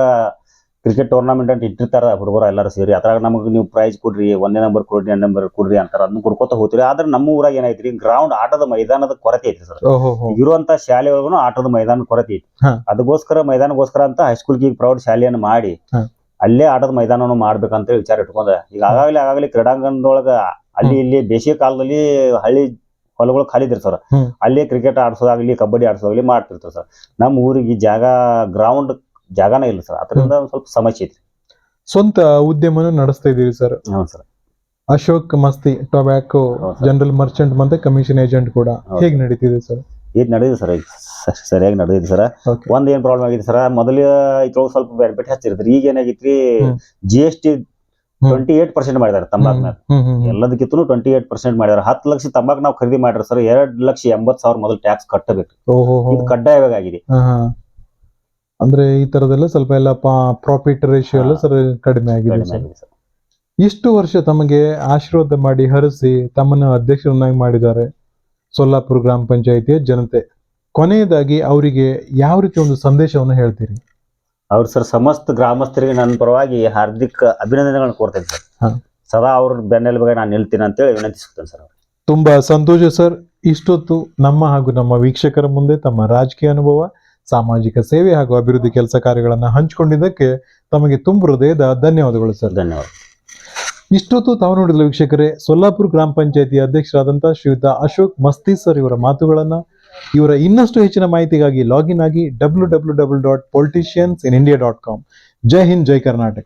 ಕ್ರಿಕೆಟ್ ಟೂರ್ನಮೆಂಟ್ ಅಂತ ಇಟ್ಟಿರ್ತಾರ ಹುಡುಗರು ಎಲ್ಲರೂ ಸೇರಿ. ಅದ್ರಾಗ ನಮಗೆ ನೀವು ಪ್ರೈಸ್ ಕೊಡ್ರಿ ಒಂದೇ ನಂಬರ್ ಕೊಡ್ರಿ ಎರಡು ನಂಬರ್ ಕೊಡ್ರಿ ಅಂತಾರೆ ಅದನ್ನ ಕೊಡ್ಕೊತ ಹೋಗ್ತೀರಿ. ಆದ್ರೆ ನಮ್ಮ ಊರಾಗ ಏನೈತ್ರಿ ಗ್ರೌಂಡ್ ಆಟದ ಮೈದಾನದ ಕೊರತೆ ಐತಿ ಸರ್. ಓಹೋ ಶಾಲೆ ಒಳಗೂ ಆಟದ ಮೈದಾನ ಕೊರತೆ ಐತಿ. ಅದಕ್ಕೋಸ್ಕರ ಮೈದಾನಗೋಸ್ಕರ ಅಂತ ಹೈಸ್ಕೂಲ್ ಈಗ ಪ್ರೌಢ ಶಾಲೆಯನ್ನು ಮಾಡಿ ಅಲ್ಲೇ ಆಟದ ಮೈದಾನವನ್ನು ಮಾಡ್ಬೇಕಂತ ವಿಚಾರ ಇಟ್ಕೊಂಡ. ಈಗ ಆಗಾಗ್ಲೇ ಆಗಾಗ್ಲೇ ಕ್ರೀಡಾಂಗಣದೊಳಗ ಅಲ್ಲಿ ಇಲ್ಲಿ ಬೇಸಿಗೆ ಕಾಲದಲ್ಲಿ ಹಳ್ಳಿ ಹೊಲಗಳು ಖಾಲಿ ಇದ್ರಿ ಸರ್. ಹ್ಮ್. ಅಲ್ಲೇ ಕ್ರಿಕೆಟ್ ಆಡ್ಸೋದಾಗ್ಲಿ ಕಬಡ್ಡಿ ಆಡ್ಸೋದಾಗ್ಲಿ ಮಾಡ್ತಿರ್ತಾರೆ ಸರ್. ನಮ್ಮ ಊರಿಗೆ ಜಾಗ ಗ್ರೌಂಡ್ ಜಾಗನೇ ಇಲ್ಲ ಸರ್. ಅದರಿಂದ ಸ್ವಲ್ಪ ಸಮಸ್ಯೆ ಐತ್ರಿ. ಸ್ವಂತ ಉದ್ಯಮನ ನಡೆಸ್ತಾ ಇದೀವಿ ಸರ್? ಹ್ಞೂ ಸರ್. ಅಶೋಕ್ ಮಸ್ತಿ ಟೊಬ್ಯಾಕೋ ಹೌದು ಸರ್. ಜನರಲ್ ಮರ್ಚೆಂಟ್ ಮತ್ತೆ ಕಮಿಷನ್ ಏಜೆಂಟ್ ಕೂಡ ಹೇಗೆ ಹೇಗ್ ನಡೀತಿದೆ ಸರ್? ಇದು ನಡೆದಿದೆ ಸರ್ ಈಗ? ಸ- ಸರಿಯಾಗಿ ನಡೆದಿದೆ ಸರ್. ಓಕೆ. ಒಂದ್ ಏನ್ ಪ್ರಾಬ್ಲಮ್ ಆಗಿದೆ ಸರ್? ಮೊದಲ ಇದ್ರೊಳಗೆ ಸ್ವಲ್ಪ ಬೆನಿಫಿಟ್ ಹಚ್ಚಿರ್ತಾರೆ. ಈಗ ಏನಾಗೈತ್ರಿ? ಹ್ಮ್. G S T twenty eight percent ಮಾಡಿದಾರೆ ತಂಬಾಕ್ ಮೇಲೆ. ಎಲ್ಲದಕ್ಕಿಂತ ಟ್ವೆಂಟಿ ಏಟ್ ಪರ್ಸೆಂಟ್ ಮಾಡಿದಾರೆ. ಹತ್ತು ಲಕ್ಷ ತಂಬಾಕ್ ನಾವು ಖರೀದಿ ಮಾಡ್ರಿ ಸರ್. ಎರಡ್ ಲಕ್ಷ ಎಂಬತ್ ಸಾವಿರ ಮೊದಲು ಟ್ಯಾಕ್ಸ್ ಕಟ್ಟಬೇಕು. ಇದು ಕಡ್ಡಾಯವಾಗಿ ಆಗಿದೆ. ಅಂದ್ರೆ ಈ ತರದೆಲ್ಲ ಸ್ವಲ್ಪ ಎಲ್ಲ ಪ್ರಾಫಿಟ್ ರೇಷಿಯೋ ಎಲ್ಲ ಸರ್ ಕಡಿಮೆ ಆಗಿದೆ ಸರ್. ಇಷ್ಟು ವರ್ಷ ತಮಗೆ ಆಶೀರ್ವಾದ ಮಾಡಿ ಹರಿಸಿ ತಮ್ಮನ್ನ ಅಧ್ಯಕ್ಷರನ್ನಾಗಿ ಮಾಡಿದ್ದಾರೆ ಸೊಲ್ಲಾಪುರ ಗ್ರಾಮ ಪಂಚಾಯಿತಿಯ ಜನತೆ. ಕೊನೆಯದಾಗಿ ಅವರಿಗೆ ಯಾವ ರೀತಿ ಒಂದು ಸಂದೇಶವನ್ನು ಹೇಳ್ತೀರಿ? ಅವ್ರು ಸರ್ ಸಮಸ್ತ ಗ್ರಾಮಸ್ಥರಿಗೆ ನನ್ನ ಪರವಾಗಿ ಹಾರ್ದಿಕ ಅಭಿನಂದನೆಗಳನ್ನು ಕೊಡ್ತೇನೆ ಸರ್. ಸದಾ ಅವ್ರ ಬಗ್ಗೆ ನಾನು ನಿಲ್ತೀನಿ ಅಂತೇಳಿ ವಿನಂತಿಸುತ್ತೇನೆ ಸರ್ ತುಂಬಾ ಸಂತೋಷ ಸರ್. ಇಷ್ಟೊತ್ತು ನಮ್ಮ ಹಾಗೂ ನಮ್ಮ ವೀಕ್ಷಕರ ಮುಂದೆ ತಮ್ಮ ರಾಜಕೀಯ ಅನುಭವ ಸಾಮಾಜಿಕ ಸೇವೆ ಹಾಗೂ ಅಭಿವೃದ್ಧಿ ಕೆಲಸ ಕಾರ್ಯಗಳನ್ನು ಹಂಚಿಕೊಂಡಿದ್ದಕ್ಕೆ ತಮಗೆ ತುಂಬ ಹೃದಯದ ಧನ್ಯವಾದಗಳು ಸರ್ ಧನ್ಯವಾದ. ಇಷ್ಟೊತ್ತು ತಾವು ನೋಡಿದ ವೀಕ್ಷಕರೇ ಸೊಲ್ಲಾಪುರ ಗ್ರಾಮ ಪಂಚಾಯತಿ ಅಧ್ಯಕ್ಷರಾದಂತ ಶ್ರೀಯುತ ಅಶೋಕ್ ಮಸ್ತಿ ಸರ್ ಇವರ ಮಾತುಗಳನ್ನ ಇವರ ಇನ್ನಷ್ಟು ಹೆಚ್ಚಿನ ಮಾಹಿತಿಗಾಗಿ ಲಾಗಿನ್ ಆಗಿ W W W dot politicians in India dot com ಜೈ ಹಿಂದ್ ಜೈ ಕರ್ನಾಟಕ.